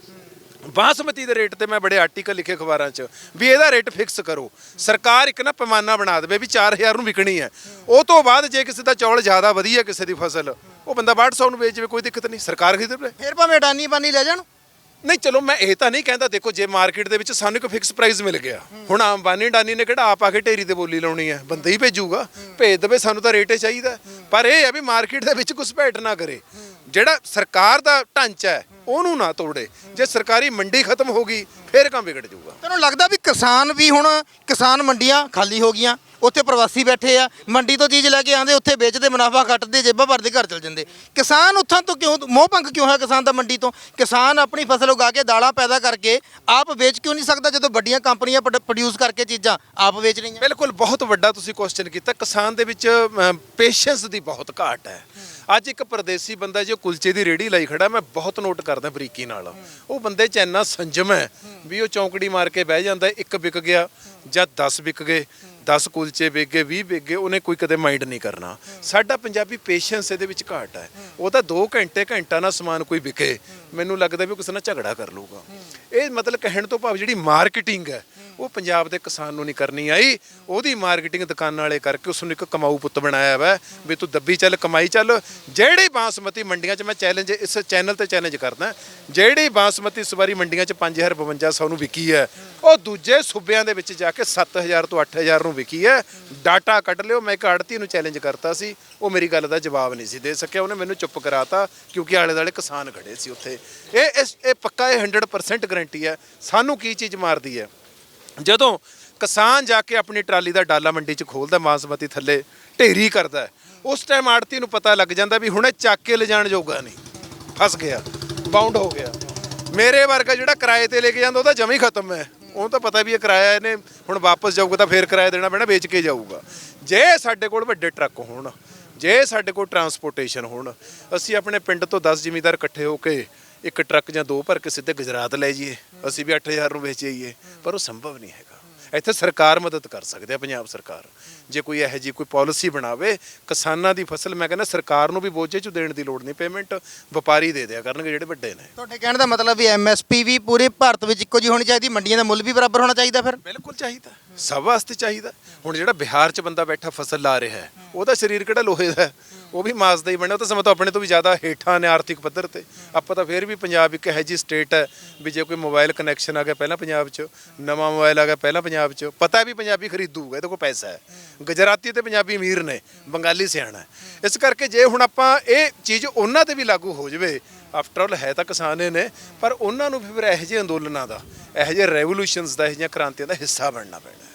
ਬਾਸਮਤੀ ਦੇ ਰੇਟ ਤੇ ਮੈਂ ਬੜੇ ਆਰਟੀਕਲ ਲਿਖੇ ਅਖਬਾਰਾਂ 'ਚ ਵੀ ਇਹਦਾ ਰੇਟ ਫਿਕਸ ਕਰੋ। ਸਰਕਾਰ ਇੱਕ ਨਾ ਪੈਮਾਨਾ ਬਣਾ ਦੇਵੇ ਵੀ 4000 ਨੂੰ ਵਿਕਣੀ ਹੈ। ਉਹ ਤੋਂ ਬਾਅਦ ਜੇ ਕਿਸੇ ਦਾ ਚੌਲ ਜ਼ਿਆਦਾ ਵਧੀਆ ਕਿਸੇ ਦੀ ਫਸਲ ਉਹ ਬੰਦਾ 6200 ਨੂੰ ਵੇਚ ਜਾਵੇ ਕੋਈ ਦਿੱਕਤ ਨਹੀਂ। ਸਰਕਾਰ ਖਰੀਦ ਲਵੇ। ਫਿਰ ਭਾਵੇਂ ਅਡਾਨੀ ਬਾਨੀ ਲੈ ਜਾਣ। ਨਹੀਂ ਚਲੋ ਮੈਂ ਇਹ ਤਾਂ ਨਹੀਂ ਕਹਿੰਦਾ ਦੇਖੋ ਜੇ ਮਾਰਕੀਟ ਦੇ ਵਿੱਚ ਸਾਨੂੰ ਇੱਕ ਫਿਕਸ ਪ੍ਰਾਈਸ ਮਿਲ ਗਿਆ ਹੁਣ ਅੰਬਾਨੀ ਡਾਨੀ ਨੇ ਕਿਹੜਾ ਆਪ ਆ ਕੇ ਢੇਰੀ ਤੇ ਬੋਲੀ ਲਾਉਣੀ ਹੈ? ਬੰਦੇ ਹੀ ਭੇਜੂਗਾ। ਭੇਜ ਦੇਵੇ ਸਾਨੂੰ ਤਾਂ ਰੇਟ ਹੀ ਚਾਹੀਦਾ। ਪਰ ਇਹ ਹੈ ਵੀ ਮਾਰਕੀਟ ਦੇ ਵਿੱਚ ਘੁਸਪੈਠ ਨਾ ਕਰੇ। ਜਿਹੜਾ ਸਰਕਾਰ ਦਾ ਢਾਂਚਾ ਹੈ, ਉਹਨੂੰ ਨਾ ਤੋੜੇ। ਜੇ ਸਰਕਾਰੀ ਮੰਡੀ ਖਤਮ ਹੋ ਗਈ, ਫਿਰ ਕੰਮ ਵਿਗੜ ਜਾਊਗਾ। ਤੈਨੂੰ ਲੱਗਦਾ ਵੀ ਕਿਸਾਨ ਵੀ ਹੁਣ ਕਿਸਾਨ ਮੰਡੀਆਂ ਖਾਲੀ ਹੋ ਗਈਆਂ? ਉੱਥੇ ਪ੍ਰਵਾਸੀ ਬੈਠੇ ਆ, ਮੰਡੀ ਤੋਂ ਚੀਜ਼ ਲੈ ਕੇ ਆਉਂਦੇ, ਉੱਥੇ ਵੇਚਦੇ, ਮੁਨਾਫਾ ਕੱਟਦੇ, ਜੇਬਾਂ ਭਰਦੇ, ਘਰ ਚਲ ਜਾਂਦੇ। ਕਿਸਾਨ ਉੱਥਾਂ ਤੋਂ ਕਿਉਂ, ਮੋਹ ਭੰਗ ਕਿਉਂ ਹੈ ਕਿਸਾਨ ਦਾ ਮੰਡੀ ਤੋਂ? ਕਿਸਾਨ ਆਪਣੀ ਫਸਲ ਉਗਾ ਕੇ ਦਾਲਾਂ ਪੈਦਾ ਕਰਕੇ ਆਪ ਵੇਚ ਕਿਉਂ ਨਹੀਂ ਸਕਦਾ ਜਦੋਂ ਵੱਡੀਆਂ ਕੰਪਨੀਆਂ ਪ੍ਰੋਡਿਊਸ ਕਰਕੇ ਚੀਜ਼ਾਂ ਆਪ ਵੇਚ ਰਹੀਆਂ? ਬਿਲਕੁਲ, ਬਹੁਤ ਵੱਡਾ ਤੁਸੀਂ ਕੁਐਸਚਨ ਕੀਤਾ। ਕਿਸਾਨ ਦੇ ਵਿੱਚ ਪੇਸ਼ੈਂਸ ਦੀ ਬਹੁਤ ਘਾਟ ਹੈ। ਅੱਜ ਇੱਕ ਪਰਦੇਸੀ ਬੰਦਾ ਜੋ ਕੁਲਚੇ ਦੀ ਰੇੜੀ ਲਾਈ ਖੜਾ, ਮੈਂ ਬਹੁਤ ਨੋਟ ਕਰਦਾ ਬਰੀਕੀ ਨਾਲ। ਉਹ ਬੰਦੇ 'ਚ ਇੰਨਾ ਸੰਜਮ ਹੈ ਵੀ ਉਹ ਚੌਂਕੜੀ ਮਾਰ ਕੇ ਬਹਿ ਜਾਂਦਾ, ਇੱਕ ਵਿਕ ਗਿਆ ਜਾਂ 10 ਵਿਕ ਗਏ। 10 ਕੁਲਚੇ ਵੇਗੇ ਗਏ 20 ਵਿਕ ਗਏ ਉਹਨੇ ਕੋਈ ਕਦੇ ਮਾਈਂਡ ਨਹੀਂ ਕਰਨਾ। ਸਾਡਾ ਪੰਜਾਬੀ ਪੇਸ਼ੈਂਸ ਇਹਦੇ ਵਿੱਚ ਘਾਟ ਹੈ। ਉਹ ਤਾਂ 2 ਘੰਟੇ ਘੰਟਾ ਨਾ ਸਮਾਨ ਕੋਈ ਵਿਕੇ ਮੈਨੂੰ ਲੱਗਦਾ ਵੀ ਕਿਸੇ ਨਾਲ ਝਗੜਾ ਕਰ ਲੂਗਾ ਇਹ ਮਤਲਬ ਕਹਿਣ ਤੋਂ ਭਾਵ ਜਿਹੜੀ ਮਾਰਕੀਟਿੰਗ ਹੈ ਉਹ ਪੰਜਾਬ ਦੇ ਕਿਸਾਨ ਨੂੰ ਨਹੀਂ ਕਰਨੀ ਆਈ। ਉਹਦੀ ਮਾਰਕੀਟਿੰਗ ਦੁਕਾਨਾਂ ਵਾਲੇ ਕਰਕੇ ਉਸ ਨੂੰ ਇੱਕ ਕਮਾਊ ਪੁੱਤ ਬਣਾਇਆ ਵਾ, ਵੀ ਤੂੰ ਦੱਬੀ ਚੱਲ, ਕਮਾਈ ਚੱਲ। ਜਿਹੜੀ ਬਾਸਮਤੀ ਮੰਡੀਆਂ 'ਚ ਮੈਂ ਚੈਲੰਜ ਇਸ ਚੈਨਲ ਤੇ ਚੈਲੰਜ ਕਰਦਾ, ਜਿਹੜੀ ਬਾਸਮਤੀ ਇਸ ਵਾਰੀ ਮੰਡੀਆਂ 'ਚ 5052 ਨੂੰ ਵਿਕੀ ਹੈ, ਉਹ ਦੂਜੇ ਸੂਬਿਆਂ ਦੇ ਵਿੱਚ ਜਾ ਕੇ 7000 ਤੋਂ 8000 ਨੂੰ ਵਿਕੀ ਹੈ। ਡਾਟਾ ਕੱਢ ਲਿਓ, ਮੈਂ ਇੱਕ ਆੜਤੀ ਨੂੰ ਚੈਲੰਜ ਕਰਤਾ ਸੀ, ਉਹ ਮੇਰੀ ਗੱਲ ਦਾ ਜਵਾਬ ਨਹੀਂ ਸੀ ਦੇ ਸਕਿਆ, ਉਹਨੇ ਮੈਨੂੰ ਚੁੱਪ ਕਰਾਤਾ, ਕਿਉਂਕਿ ਆਲੇ ਦਾਲੇ ਕਿਸਾਨ ਖੜੇ ਸੀ ਉੱਥੇ। ਇਹ ਇਸ, ਇਹ ਪੱਕਾ ਇਹ 100% ਗਰੰਟੀ ਹੈ, ਸਾਨੂੰ ਕੀ ਚੀਜ਼ ਮਾਰਦੀ ਹੈ? ਜਦੋਂ ਕਿਸਾਨ ਜਾ ਕੇ ਆਪਣੀ ਟਰਾਲੀ ਦਾ ਡਾਲਾ ਮੰਡੀ 'ਚ ਖੋਲਦਾ ਮਾਸਮਤੀ ਥੱਲੇ ਢੇਰੀ ਕਰਦਾ ਹੈ, ਉਸ ਟਾਈਮ ਆੜਤੀ ਨੂੰ ਪਤਾ ਲੱਗ ਜਾਂਦਾ ਵੀ ਹੁਣੇ ਚੱਕ ਕੇ ਲਿਜਾਣ ਜੋਗਾ ਨਹੀਂ। ਫਸ ਗਿਆ ਬਾਉਂਡ ਹੋ ਗਿਆ। ਮੇਰੇ ਵਰਗਾ ਜਿਹੜਾ ਕਿਰਾਏ ਤੇ ਲੈ ਕੇ ਜਾਂਦਾ ਉਹਦਾ ਜਮਾ ਹੀ ਖਤਮ ਹੈ। ਉਹਨੂੰ ਤਾਂ ਪਤਾ ਵੀ ਇਹ ਕਿਰਾਇਆ ਇਹਨੇ ਹੁਣ ਵਾਪਸ ਜਾਊਗਾ ਤਾਂ ਫੇਰ ਕਿਰਾਇਆ ਦੇਣਾ ਪੈਣਾ ਵੇਚ ਕੇ ਜਾਊਗਾ। ਜੇ ਸਾਡੇ ਕੋਲ ਵੱਡੇ ਟਰੱਕ ਹੋਣ ਜੇ ਸਾਡੇ ਕੋਲ ਟਰਾਂਸਪੋਰਟੇਸ਼ਨ ਹੋਣ ਅਸੀਂ ਆਪਣੇ ਪਿੰਡ ਤੋਂ 10 ਜ਼ਿਮੀਂਦਾਰ ਇਕੱਠੇ ਹੋ ਕੇ ਇੱਕ ਟਰੱਕ ਜਾਂ ਦੋ ਭਰ ਕੇ ਸਿੱਧੇ ਗੁਜਰਾਤ ਲੈ ਜਾਈਏ ਅਸੀਂ ਵੀ 8000 ਨੂੰ ਵੇਚ ਆਈਏ ਪਰ ਉਹ ਸੰਭਵ ਨਹੀਂ ਹੈਗਾ। ਇੱਥੇ ਸਰਕਾਰ ਮਦਦ ਕਰ ਸਕਦੀ ਹੈ ਪੰਜਾਬ ਸਰਕਾਰ। ਜੇ ਕੋਈ ਇਹੋ ਜਿਹੀ ਕੋਈ ਪਾਲਿਸੀ ਬਣਾਵੇ ਕਿਸਾਨਾਂ ਦੀ ਫਸਲ ਮੈਂ ਕਹਿੰਦਾ ਸਰਕਾਰ ਨੂੰ ਵੀ ਬੋਝੇ ਚ ਦੇਣ ਦੀ ਲੋੜ ਨਹੀਂ ਪੇਮੈਂਟ ਵਪਾਰੀ ਦੇ ਦਿਆ ਕਰਨਗੇ ਜਿਹੜੇ ਵੱਡੇ ਨੇ। ਤੁਹਾਡੇ ਕਹਿਣ ਦਾ ਮਤਲਬ ਵੀ ਐਮਐਸਪੀ ਵੀ ਪੂਰੇ ਭਾਰਤ ਵਿੱਚ ਇੱਕੋ ਜਿਹੀ ਹੋਣੀ ਚਾਹੀਦੀ ਮੰਡੀਆਂ ਦਾ ਮੁੱਲ ਵੀ ਬਰਾਬਰ ਹੋਣਾ ਚਾਹੀਦਾ ਫਿਰ? ਬਿਲਕੁਲ ਚਾਹੀਦਾ ਸਭ ਵਾਸਤੇ ਚਾਹੀਦਾ। ਹੁਣ ਜਿਹੜਾ ਬਿਹਾਰ 'ਚ ਬੰਦਾ ਬੈਠਾ ਫਸਲ ਲਾ ਰਿਹਾ ਉਹਦਾ ਸਰੀਰ ਕਿਹੜਾ ਲੋਹੇ ਦਾ ਹੈ? ਉਹ ਵੀ ਮਾਸ ਦਾ ਹੀ ਬਣਿਆ, ਉਹ ਤਾਂ ਸਮੇਂ ਤੋਂ ਆਪਣੇ ਤੋਂ ਵੀ ਜ਼ਿਆਦਾ ਹੇਠਾਂ ਨੇ ਆਰਥਿਕ ਪੱਧਰ ਤੇ। ਆਪਾਂ ਤਾਂ ਫਿਰ ਵੀ ਪੰਜਾਬ ਇੱਕ ਇਹੋ ਜਿਹੀ ਸਟੇਟ ਹੈ ਵੀ ਜੇ ਕੋਈ ਮੋਬਾਈਲ ਕਨੈਕਸ਼ਨ ਆ ਗਿਆ ਪਹਿਲਾਂ ਪੰਜਾਬ 'ਚ, ਨਵਾਂ ਮੋਬਾਈਲ ਆ ਗਿਆ ਪਹਿਲਾਂ ਪੰਜਾਬ 'ਚ, ਪਤਾ ਵੀ ਪੰਜਾਬੀ ਖਰੀਦੂਗਾ, ਇਹਦੇ ਕੋਲ ਪੈਸਾ ਹੈ। ਗੁਜਰਾਤੀ ਤੇ ਪੰਜਾਬੀ ਅਮੀਰ ਨੇ, ਬੰਗਾਲੀ ਸਿਆਣਾ ਇਸ ਕਰਕੇ ਜੇ ਹੁਣ ਆਪਾਂ ਇਹ ਚੀਜ਼ ਉਹਨਾਂ ਤੇ ਵੀ ਲਾਗੂ ਹੋ ਜਾਵੇ ਆਫਟਰ ਆਲ ਹੈ ਤਾਂ ਕਿਸਾਨ ਹੀ ਨੇ, ਪਰ ਉਹਨਾਂ ਨੂੰ ਵੀ ਫਿਰ ਇਹੋ ਜਿਹੇ ਅੰਦੋਲਨਾਂ ਦਾ, ਇਹੋ ਜਿਹੇ ਰੈਵੋਲੂਸ਼ਨਸ ਦਾ, ਇਹੋ ਜਿਹੀਆਂ ਕ੍ਰਾਂਤੀਆਂ ਦਾ ਹਿੱਸਾ ਬਣਨਾ ਪੈਣਾ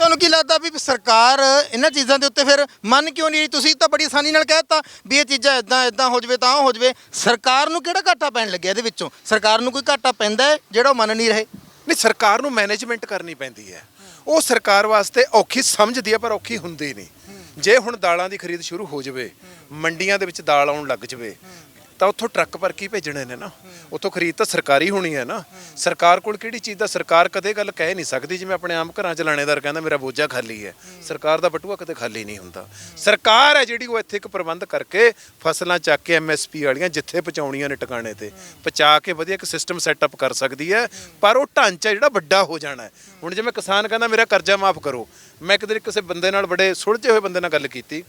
ਤੁਹਾਨੂੰ ਕੀ ਲੱਗਦਾ ਵੀ ਸਰਕਾਰ ਇਹਨਾਂ ਚੀਜ਼ਾਂ ਦੇ ਉੱਤੇ ਫਿਰ ਮੰਨ ਕਿਉਂ ਨਹੀਂ ਰਹੀ? ਤੁਸੀਂ ਤਾਂ ਬੜੀ ਆਸਾਨੀ ਨਾਲ ਕਹਿਤਾ ਵੀ ਇਹ ਚੀਜ਼ਾਂ ਇਦਾਂ ਇਦਾਂ ਹੋ ਜਵੇ, ਤਾਂ ਹੋ ਜਵੇ। ਸਰਕਾਰ ਨੂੰ ਕਿਹੜਾ ਘਾਟਾ ਪੈਣ ਲੱਗਿਆ ਇਹਦੇ ਵਿੱਚੋਂ? ਸਰਕਾਰ ਨੂੰ ਕੋਈ ਘਾਟਾ ਪੈਂਦਾ ਹੈ ਜਿਹੜਾ ਉਹ ਮੰਨ ਨਹੀਂ ਰਹੇ? ਨਹੀਂ, ਸਰਕਾਰ ਨੂੰ ਮੈਨੇਜਮੈਂਟ ਕਰਨੀ ਪੈਂਦੀ ਹੈ। ਉਹ ਸਰਕਾਰ ਵਾਸਤੇ ਔਖੀ ਸਮਝਦੀ ਹੈ, ਪਰ ਔਖੀ ਹੁੰਦੀ ਨਹੀਂ। ਜੇ ਹੁਣ ਦਾਲਾਂ ਦੀ ਖਰੀਦ ਸ਼ੁਰੂ ਹੋ ਜਾਵੇ, ਮੰਡੀਆਂ ਦੇ ਵਿੱਚ ਦਾਲ ਆਉਣ ਲੱਗ ਜਾਵੇ ਤਾਂ ਉੱਥੋਂ ਟਰੱਕ ਪਰ ਕੀ ਭੇਜਣੇ ਨੇ ਨਾ। ਉੱਥੋਂ ਖਰੀਦ ਤਾਂ ਸਰਕਾਰੀ ਹੋਣੀ ਹੈ ਨਾ। ਸਰਕਾਰ ਕੋਲ ਕਿਹੜੀ ਚੀਜ਼ ਦਾ ਸਰਕਾਰ ਕਦੇ ਗੱਲ ਕਹਿ ਨਹੀਂ ਸਕਦੀ, ਜਿਵੇਂ ਆਪਣੇ ਆਮ ਘਰਾਂ ਚ ਲਾਣੇਦਾਰ ਕਹਿੰਦਾ, ਮੇਰਾ ਬੋਝਾ ਖਾਲੀ ਹੈ। ਸਰਕਾਰ ਦਾ ਬਟੂਆ ਕਦੇ ਖਾਲੀ ਨਹੀਂ ਹੁੰਦਾ। ਸਰਕਾਰ ਹੈ ਜਿਹੜੀ ਉਹ ਇੱਥੇ ਇੱਕ ਪ੍ਰਬੰਧ ਕਰਕੇ ਫਸਲਾਂ ਚੱਕ ਕੇ ਐਮਐਸਪੀ ਵਾਲੀਆਂ ਜਿੱਥੇ ਪਹੁੰਚਾਉਣੀਆਂ ਨੇ ਟਿਕਾਣੇ ਤੇ, ਪਹੁੰਚਾ ਕੇ ਵਧੀਆ ਇੱਕ ਸਿਸਟਮ ਸੈਟਅਪ ਕਰ ਸਕਦੀ ਹੈ। ਪਰ ਉਹ ਢਾਂਚਾ ਜਿਹੜਾ ਵੱਡਾ ਹੋ ਜਾਣਾ ਹੈ। ਹੁਣ ਜਿਵੇਂ ਕਿਸਾਨ ਕਹਿੰਦਾ, ਮੇਰਾ ਕਰਜ਼ਾ ਮਾਫ ਕਰੋ। ਮੈਂ ਇੱਕ ਦਿਨ ਕਿਸੇ ਬੰਦੇ ਨਾਲ ਬੜੇ ਸੁਲਝੇ ਹੋਏ ਬੰਦੇ ਨਾਲ ਗੱਲ ਕੀਤੀ।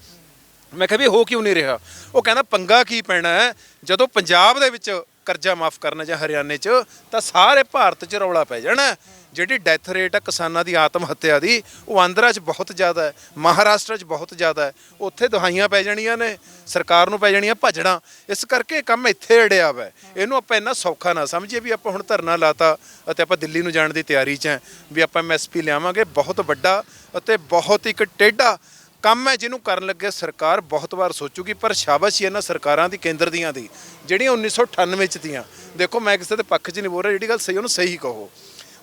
ਮੈਂ ਕਿਹਾ ਵੀ ਹੋ ਕਿਉਂ ਨਹੀਂ ਰਿਹਾ? ਉਹ ਕਹਿੰਦਾ ਪੰਗਾ ਕੀ ਪੈਣਾ ਹੈ? ਜਦੋਂ ਪੰਜਾਬ ਦੇ ਵਿੱਚ ਕਰਜ਼ਾ ਮਾਫ ਕਰਨਾ ਜਾਂ ਹਰਿਆਣੇ 'ਚ, ਤਾਂ ਸਾਰੇ ਭਾਰਤ 'ਚ ਰੌਲਾ ਪੈ ਜਾਣਾ ਜਿਹੜੀ ਡੈਥ ਰੇਟ ਹੈ ਕਿਸਾਨਾਂ ਦੀ ਆਤਮ ਹੱਤਿਆ ਦੀ, ਉਹ ਆਂਧਰਾ 'ਚ ਬਹੁਤ ਜ਼ਿਆਦਾ ਹੈ, ਮਹਾਰਾਸ਼ਟਰ 'ਚ ਬਹੁਤ ਜ਼ਿਆਦਾ ਹੈ। ਉੱਥੇ ਦਹਾਈਆਂ ਪੈ ਜਾਣੀਆਂ ਨੇ, ਸਰਕਾਰ ਨੂੰ ਪੈ ਜਾਣੀਆਂ ਭਜੜਾਂ ਇਸ ਕਰਕੇ ਕੰਮ ਇੱਥੇ ਅੜਿਆ ਵਾ ਹੈ। ਇਹਨੂੰ ਆਪਾਂ ਇੰਨਾ ਸੌਖਾ ਨਾ ਸਮਝੀਏ ਵੀ ਆਪਾਂ ਹੁਣ ਧਰਨਾ ਲਾਤਾ ਅਤੇ ਆਪਾਂ ਦਿੱਲੀ ਨੂੰ ਜਾਣ ਦੀ ਤਿਆਰੀ 'ਚ ਹਾਂ, ਵੀ ਆਪਾਂ ਐਮਐਸਪੀ ਲਿਆਵਾਂਗੇ, ਬਹੁਤ ਵੱਡਾ ਅਤੇ ਬਹੁਤ ਇੱਕ ਟੇਢਾ ਕੰਮ ਹੈ ਜਿਹਨੂੰ ਕਰਨ ਲੱਗੇ ਸਰਕਾਰ ਬਹੁਤ ਵਾਰ ਸੋਚੂਗੀ, ਪਰ ਸ਼ਾਬਾਸ਼ ਹੀ ਇਹਨਾਂ ਸਰਕਾਰਾਂ ਦੀ, ਕੇਂਦਰ ਦੀਆਂ ਦੀ, ਜਿਹੜੀਆਂ 1998 ਚ ਦੀਆਂ। ਦੇਖੋ, ਮੈਂ ਕਿਸੇ ਦੇ ਪੱਖ 'ਚ ਨਹੀਂ ਬੋਲ ਰਿਹਾ, ਜਿਹੜੀ ਗੱਲ ਸਹੀ ਉਹਨੂੰ ਸਹੀ ਕਹੋ।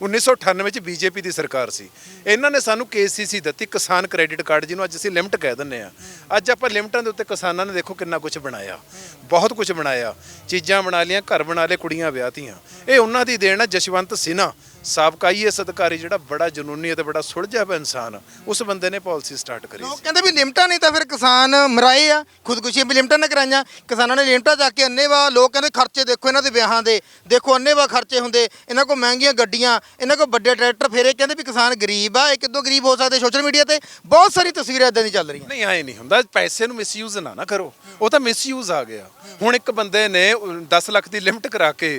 1998 ਚ ਬੀਜੇਪੀ ਦੀ ਸਰਕਾਰ ਸੀ। ਇਹਨਾਂ ਨੇ ਸਾਨੂੰ ਕੇਸੀਸੀ ਦਿੱਤੀ, ਕਿਸਾਨ ਕ੍ਰੈਡਿਟ ਕਾਰਡ, ਜਿਹਨੂੰ ਅੱਜ ਅਸੀਂ ਲਿਮਟ ਕਹਿ ਦਿੰਨੇ ਆ ਅੱਜ ਆਪਾਂ ਲਿਮਟਾਂ ਦੇ ਉੱਤੇ ਕਿਸਾਨਾਂ ਨੇ ਦੇਖੋ ਕਿੰਨਾ ਕੁਝ ਬਣਾਇਆ। ਬਹੁਤ ਕੁਝ ਬਣਾਇਆ। ਚੀਜ਼ਾਂ ਬਣਾ ਲਈਆਂ, ਘਰ ਬਣਾ ਲਏ, ਕੁੜੀਆਂ ਵਿਆਹਤੀਆਂ ਇਹ ਉਹਨਾਂ ਦੀ ਦੇਣ ਹੈ ਜਸ਼ਵੰਤ ਸਿਨਹਾ ਸਾਬਕਾ ਆਈਐਸ ਅਧਿਕਾਰੀ ਜਿਹੜਾ ਬੜਾ ਜਨੂਨੀ ਅਤੇ ਬੜਾ ਸੁਲਝਿਆ ਹੋਇਆ ਇਨਸਾਨ ਉਸ ਬੰਦੇ ਨੇ ਪਾਲਿਸੀ ਸਟਾਰਟ ਕਰੀ ਲੋਕ ਸੀ। ਕਹਿੰਦੇ ਵੀ ਲਿਮਟਾਂ ਨਹੀਂ ਤਾਂ ਫਿਰ ਕਿਸਾਨ ਮਰਾਏ ਆ ਖੁਦਕੁਸ਼ੀਆਂ ਵੀ ਲਿਮਟਾਂ ਨਾ ਕਰਾਈਆਂ ਕਿਸਾਨਾਂ ਨੇ ਲਿਮਟਾਂ ਜਾ ਕੇ ਅੰਨੇਵਾ ਲੋਕ ਕਹਿੰਦੇ ਖਰਚੇ ਦੇਖੋ ਇਹਨਾਂ ਦੇ ਵਿਆਹਾਂ ਦੇ ਦੇਖੋ ਅੰਨੇਵਾ ਖਰਚੇ ਹੁੰਦੇ ਇਹਨਾਂ ਕੋਲ ਮਹਿੰਗੀਆਂ ਗੱਡੀਆਂ ਇਹਨਾਂ ਕੋਲ ਵੱਡੇ ਟਰੈਕਟਰ ਫੇਰੇ ਕਹਿੰਦੇ ਵੀ ਕਿਸਾਨ ਗਰੀਬ ਆ ਇਹ ਕਿਦੋਂ ਗਰੀਬ ਹੋ ਸਕਦੇ ਸੋਸ਼ਲ ਮੀਡੀਆ ਤੇ ਬਹੁਤ ਸਾਰੀ ਤਸਵੀਰਾਂ ਇਦਾਂ ਦੀ ਚੱਲ ਰਹੀਆਂ। ਨਹੀਂ ਐ ਨਹੀਂ ਹੁੰਦਾ ਪੈਸੇ ਨੂੰ ਮਿਸਯੂਜ਼ ਨਾ ਨਾ ਕਰੋ ਉਹ ਤਾਂ ਮਿਸਯੂਜ਼ ਆ ਗਿਆ। ਹੁਣ ਇੱਕ ਬੰਦੇ ਨੇ 10 ਲੱਖ ਦੀ ਲਿਮਟ ਕਰਾ ਕੇ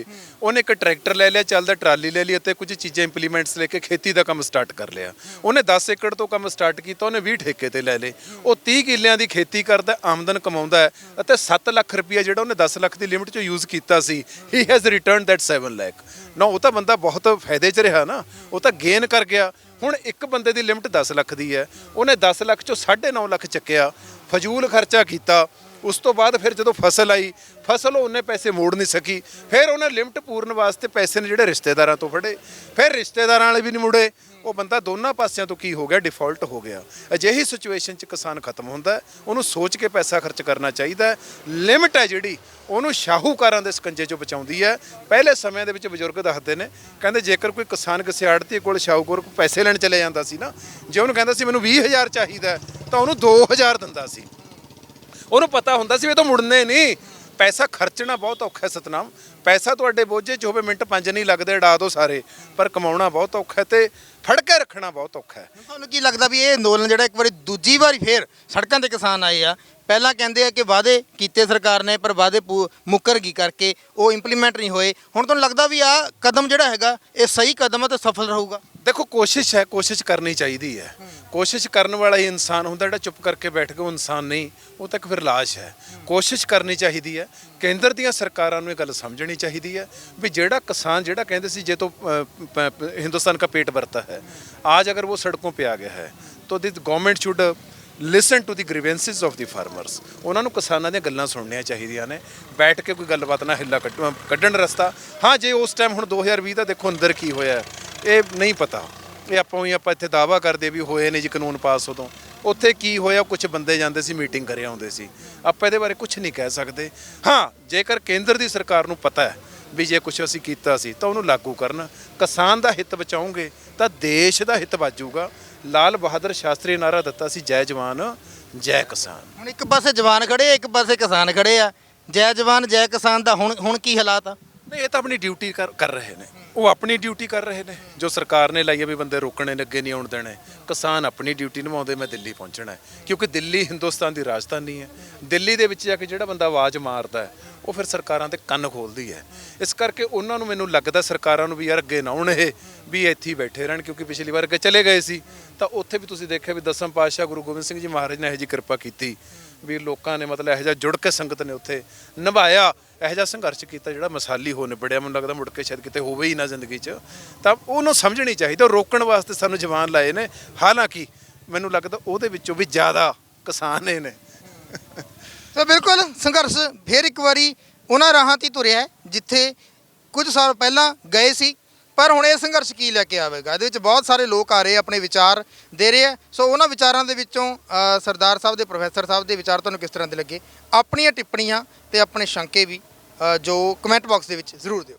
ਉਹਨੇ ਇੱਕ ਟਰੈਕਟਰ ਲੈ ਲਿਆ, ਚੱਲਦਾ ਟਰਾਲੀ ਲੈ ਲਈ ਅਤੇ ਕੁਝ ਚੀਜ਼ਾਂ ਇੰਪਲੀਮੈਂਟਸ ਲੈ ਕੇ ਖੇਤੀ ਦਾ ਕੰਮ ਸਟਾਰਟ ਕਰ ਲਿਆ। ਉਹਨੇ 10 ਏਕੜ ਤੋਂ ਕੰਮ ਸਟਾਰਟ ਕੀਤਾ, ਉਹਨੇ 20 ਠੇਕੇ ਤੇ ਲੈ ਲਏ। ਉਹ 30 ਕਿੱਲਿਆਂ ਦੀ ਖੇਤੀ ਕਰਦਾ, ਆਮਦਨ ਕਮਾਉਂਦਾ ਹੈ ਅਤੇ 7 ਲੱਖ ਰੁਪਇਆ ਜਿਹੜਾ ਉਹਨੇ 10 ਲੱਖ ਦੀ ਲਿਮਿਟ ਚੋਂ ਯੂਜ਼ ਕੀਤਾ ਸੀ ਹੀ ਹੈਜ਼ ਰਿਟਰਨ ਦੈਟ 7 ਲੱਖ ਨਾ, ਉਹ ਤਾਂ ਬੰਦਾ ਬਹੁਤ ਫਾਇਦੇ 'ਚ ਰਿਹਾ ਨਾ। ਉਹ ਤਾਂ ਗੇਨ ਕਰ ਗਿਆ। ਹੁਣ ਇੱਕ ਬੰਦੇ ਦੀ ਲਿਮਟ 10 ਲੱਖ ਦੀ ਹੈ। ਉਹਨੇ 10 ਲੱਖ ਚੋਂ 9.5 ਲੱਖ ਚੱਕਿਆ, ਫਜ਼ੂਲ ਖਰਚਾ ਕੀਤਾ। ਉਸ ਤੋਂ ਬਾਅਦ ਫਿਰ ਜਦੋਂ ਫਸਲ ਆਈ ਫਸਲ ਉਹਨੇ ਪੈਸੇ ਮੋੜ ਨਹੀਂ ਸਕੀ। ਫਿਰ ਉਹਨੇ ਲਿਮਟ ਪੂਰਨ ਵਾਸਤੇ ਪੈਸੇ ਨੇ ਜਿਹੜੇ ਰਿਸ਼ਤੇਦਾਰਾਂ ਤੋਂ ਫੜੇ। ਫਿਰ ਰਿਸ਼ਤੇਦਾਰਾਂ ਵਾਲੇ ਵੀ ਨਹੀਂ ਮੁੜੇ। ਉਹ ਬੰਦਾ ਦੋਨਾਂ ਪਾਸਿਆਂ ਤੋਂ ਕੀ ਹੋ ਗਿਆ? ਡਿਫਾਲਟ ਹੋ ਗਿਆ। ਅਜਿਹੀ ਸਿਚੁਏਸ਼ਨ 'ਚ ਕਿਸਾਨ ਖਤਮ ਹੁੰਦਾ ਉਹਨੂੰ ਸੋਚ ਕੇ ਪੈਸਾ ਖਰਚ ਕਰਨਾ ਚਾਹੀਦਾ ਲਿਮਟ ਹੈ ਜਿਹੜੀ, ਉਹਨੂੰ ਸ਼ਾਹੂਕਾਰਾਂ ਦੇ ਸਕੰਜੇ 'ਚੋਂ ਬਚਾਉਂਦੀ ਹੈ। ਪਹਿਲੇ ਸਮਿਆਂ ਦੇ ਵਿੱਚ ਬਜ਼ੁਰਗ ਦੱਸਦੇ ਨੇ, ਕਹਿੰਦੇ ਜੇਕਰ ਕੋਈ ਕਿਸਾਨ ਕਿਸੇ ਆੜਤੀ ਕੋਲ ਸ਼ਾਹੂਕਾਰ ਕੋਲ ਪੈਸੇ ਲੈਣ ਚਲੇ ਜਾਂਦਾ ਸੀ ਨਾ, ਜੇ ਉਹਨੂੰ ਕਹਿੰਦਾ ਸੀ ਮੈਨੂੰ 20000 ਚਾਹੀਦਾ ਤਾਂ ਉਹਨੂੰ 2000 ਦਿੰਦਾ ਸੀ। ਉਹਨੂੰ ਪਤਾ ਹੁੰਦਾ ਸੀ ਵੀ ਇਹ ਤਾਂ ਮੁੜਨੇ ਨਹੀਂ। ਪੈਸਾ ਖਰਚਣਾ ਬਹੁਤ ਔਖਾ ਹੈ ਸਤਨਾਮ। ਪੈਸਾ ਤੁਹਾਡੇ ਬੋਝੇ 'ਚ ਹੋਵੇ, ਮਿੰਟ ਪੰਜ ਨਹੀਂ ਲੱਗਦੇ ਉਡਾ ਦੋ ਸਾਰੇ, ਪਰ ਕਮਾਉਣਾ ਬਹੁਤ ਔਖਾ ਹੈ ਤੇ ਫੜ ਕੇ ਰੱਖਣਾ ਬਹੁਤ ਔਖਾ ਹੈ। ਤੁਹਾਨੂੰ ਕੀ ਲੱਗਦਾ ਵੀ ਇਹ ਅੰਦੋਲਨ ਜਿਹੜਾ ਇੱਕ ਵਾਰੀ ਦੂਜੀ ਵਾਰੀ ਫੇਰ ਸੜਕਾਂ ਤੇ ਕਿਸਾਨ ਆਏ ਆ? ਪਹਿਲਾਂ ਕਹਿੰਦੇ ਆ ਕਿ ਵਾਅਦੇ ਕੀਤੇ ਸਰਕਾਰ ਨੇ, ਪਰ ਵਾਅਦੇ ਪੂ- ਮੁੱਕਰ ਗਈ ਕਰਕੇ ਉਹ ਇੰਪਲੀਮੈਂਟ ਨਹੀਂ ਹੋਏ। ਹੁਣ ਤੁਹਾਨੂੰ ਲੱਗਦਾ ਵੀ ਆ ਕਦਮ ਜਿਹੜਾ ਹੈਗਾ, ਇਹ ਸਹੀ ਕਦਮ ਹੈ ਤੇ ਸਫਲ ਰਹੂਗਾ? ਦੇਖੋ ਕੋਸ਼ਿਸ਼ ਹੈ ਕੋਸ਼ਿਸ਼ ਕਰਨੀ ਚਾਹੀਦੀ ਹੈ। ਕੋਸ਼ਿਸ਼ ਕਰਨ ਵਾਲਾ ਹੀ ਇਨਸਾਨ ਹੁੰਦਾ ਜਿਹੜਾ ਚੁੱਪ ਕਰਕੇ ਬੈਠ ਕੇ ਉਹ ਇਨਸਾਨ ਨਹੀਂ ਉਹ ਤਾਂ ਇੱਕ ਫਿਰ ਲਾਸ਼ ਹੈ। ਕੋਸ਼ਿਸ਼ ਕਰਨੀ ਚਾਹੀਦੀ ਹੈ। ਕੇਂਦਰ ਦੀਆਂ ਸਰਕਾਰਾਂ ਨੂੰ ਇਹ ਗੱਲ ਸਮਝਣੀ ਚਾਹੀਦੀ ਹੈ ਵੀ ਜਿਹੜਾ ਕਿਸਾਨ ਜਿਹੜਾ ਕਹਿੰਦੇ ਸੀ ਜੇ ਤੋਂ ਹਿੰਦੁਸਤਾਨ ਦਾ ਪੇਟ ਵਰਤਾ ਹੈ ਆਜ ਅਗਰ ਉਹ ਸੜਕੋਂ ਪਿਆ ਗਿਆ ਹੈ ਤਾਂ this government should listen to the grievances of the farmers ਉਹਨਾਂ ਨੂੰ ਕਿਸਾਨਾਂ ਦੀਆਂ ਗੱਲਾਂ ਸੁਣਨੀਆਂ ਚਾਹੀਦੀਆਂ ਨੇ। ਬੈਠ ਕੇ ਕੋਈ ਗੱਲਬਾਤ ਨਾ ਹਿੱਲਾ ਕੱਢਣ ਰਸਤਾ। ਹਾਂ ਜੇ ਉਸ ਟਾਈਮ ਹੁਣ 2020 ਦਾ ਦੇਖੋ ਅੰਦਰ ਕੀ ਹੋਇਆ ਇਹ ਨਹੀਂ ਪਤਾ। ਇਹ ਆਪਾਂ ਹੀ ਆਪਾਂ ਇੱਥੇ ਦਾਵਾ ਕਰਦੇ ਵੀ ਹੋਏ ਨੇ ਜੀ ਕਾਨੂੰਨ ਪਾਸ ਉਦੋਂ। ਉੱਥੇ ਕੀ ਹੋਇਆ ਕੁਝ ਬੰਦੇ ਜਾਂਦੇ ਸੀ, ਮੀਟਿੰਗ ਕਰੇ ਆਉਂਦੇ ਸੀ। ਆਪਾਂ ਇਹਦੇ ਬਾਰੇ ਕੁਝ ਨਹੀਂ ਕਹਿ ਸਕਦੇ। ਹਾਂ, ਜੇਕਰ ਕੇਂਦਰ ਦੀ ਸਰਕਾਰ ਨੂੰ ਪਤਾ ਹੈ ਵੀ ਜੇ ਕੁਝ ਅਸੀਂ ਕੀਤਾ ਸੀ, ਤਾਂ ਉਹਨੂੰ ਲਾਗੂ ਕਰਨ। ਕਿਸਾਨ ਦਾ ਹਿੱਤ ਬਚਾਉਂਗੇ, ਤਾਂ ਦੇਸ਼ ਦਾ ਹਿੱਤ ਬਾਜੂਗਾ ਲਾਲ ਬਹਾਦਰ ਸ਼ਾਸਤਰੀ ਨਾਰਾ ਦਿੱਤਾ ਸੀ, ਜੈ ਜਵਾਨ, ਜੈ ਕਿਸਾਨ। ਹੁਣ ਇੱਕ ਪਾਸੇ ਜਵਾਨ ਖੜੇ ਆ, ਇੱਕ ਪਾਸੇ ਕਿਸਾਨ ਖੜੇ ਆ। ਜੈ ਜਵਾਨ, ਜੈ ਕਿਸਾਨ ਦਾ ਹੁਣ ਹੁਣ ਕੀ ਹਾਲਾਤ ਆ? ਨਹੀਂ, ਇਹ ਤਾਂ ਆਪਣੀ ਡਿਊਟੀ ਕਰ ਕਰ ਰਹੇ ਨੇ। ਉਹ ਆਪਣੀ ਡਿਊਟੀ ਕਰ ਰਹੇ ਨੇ। ਜੋ ਸਰਕਾਰ ਨੇ ਲਾਈ ਹੈ ਵੀ ਬੰਦੇ ਰੋਕਣੇ ਨੇ, ਅੱਗੇ ਨਹੀਂ ਆਉਣ ਦੇਣੇ। ਕਿਸਾਨ ਆਪਣੀ ਡਿਊਟੀ ਨਿਭਾਉਂਦੇ, ਮੈਂ ਦਿੱਲੀ ਪਹੁੰਚਣਾ ਹੈ। ਕਿਉਂਕਿ ਦਿੱਲੀ ਹਿੰਦੁਸਤਾਨ ਦੀ ਰਾਜਧਾਨੀ ਹੈ। ਦਿੱਲੀ ਦੇ ਵਿੱਚ ਜਾ ਕੇ ਜਿਹੜਾ ਬੰਦਾ ਆਵਾਜ਼ ਮਾਰਦਾ ਹੈ, ਉਹ ਫਿਰ ਸਰਕਾਰਾਂ ਦੇ ਕੰਨ ਖੋਲਦੀ ਹੈ। ਇਸ ਕਰਕੇ ਉਹਨਾਂ ਨੂੰ ਮੈਨੂੰ ਲੱਗਦਾ ਸਰਕਾਰਾਂ ਨੂੰ ਵੀ ਯਾਰ ਅੱਗੇ ਨਾ ਆਉਣ ਇਹ, ਵੀ ਇੱਥੇ ਹੀ ਬੈਠੇ ਰਹਿਣ। ਕਿਉਂਕਿ ਪਿਛਲੀ ਵਾਰ ਅੱਗੇ ਚਲੇ ਗਏ ਸੀ। ਤਾਂ ਉੱਥੇ ਵੀ ਤੁਸੀਂ ਦੇਖਿਆ ਵੀ ਦਸਮ ਪਾਤਸ਼ਾਹ ਗੁਰੂ ਗੋਬਿੰਦ ਸਿੰਘ ਜੀ ਮਹਾਰਾਜ ਨੇ ਇਹੋ ਜਿਹੀ ਕਿਰਪਾ ਕੀਤੀ। ਵੀ ਲੋਕਾਂ ਨੇ ਮਤਲਬ ਇਹੋ ਜਿਹਾ ਜੁੜ ਕੇ ਸੰਗਤ ਨੇ ਉੱਥੇ ਨਿਭਾਇਆ। ਇਹੋ ਜਿਹਾ ਸੰਘਰਸ਼ ਕੀਤਾ ਜਿਹੜਾ ਮਸਾਲੀ ਹੋ ਨਿਬੜਿਆ, ਮੈਨੂੰ ਲੱਗਦਾ ਮੁੜ ਕੇ ਸ਼ਾਇਦ ਕਿਤੇ ਹੋਵੇ ਹੀ ਨਾ ਜ਼ਿੰਦਗੀ 'ਚ। ਤਾਂ ਉਹਨੂੰ ਸਮਝਣੀ ਚਾਹੀਦੀ, ਉਹ ਰੋਕਣ ਵਾਸਤੇ ਸਾਨੂੰ ਜਵਾਨ ਲਾਏ ਨੇ। ਹਾਲਾਂਕਿ ਮੈਨੂੰ ਲੱਗਦਾ ਉਹਦੇ ਵਿੱਚੋਂ ਵੀ ਜ਼ਿਆਦਾ ਕਿਸਾਨ ਇਹ ਨੇ। ਤਾਂ ਬਿਲਕੁਲ ਸੰਘਰਸ਼ ਫੇਰ ਇੱਕ ਵਾਰੀ ਉਹਨਾਂ ਰਾਹਾਂ ਤੇ ਤੁਰਿਆ ਜਿੱਥੇ ਕੁਝ ਸਾਲ ਪਹਿਲਾਂ ਗਏ ਸੀ। ਪਰ ਹੁਣ ਇਹ ਸੰਘਰਸ਼ ਕੀ ਲੈ ਕੇ ਆਵੇਗਾ? ਇਹਦੇ ਵਿੱਚ ਬਹੁਤ ਸਾਰੇ ਲੋਕ ਆ ਰਹੇ ਆਪਣੇ ਵਿਚਾਰ ਦੇ ਰਹੇ ਆ। ਸੋ ਉਹਨਾਂ ਵਿਚਾਰਾਂ ਦੇ ਵਿੱਚੋਂ ਸਰਦਾਰ ਸਾਹਿਬ ਦੇ, ਪ੍ਰੋਫੈਸਰ ਸਾਹਿਬ ਦੇ ਵਿਚਾਰ ਤੁਹਾਨੂੰ ਕਿਸ ਤਰ੍ਹਾਂ ਦੇ ਲੱਗੇ? ਆਪਣੀਆਂ ਟਿੱਪਣੀਆਂ ਤੇ ਆਪਣੇ ਸ਼ੰਕੇ ਵੀ ਜੋ ਕਮੈਂਟ ਬਾਕਸ ਦੇ ਵਿੱਚ ਜ਼ਰੂਰ ਦਿਓ।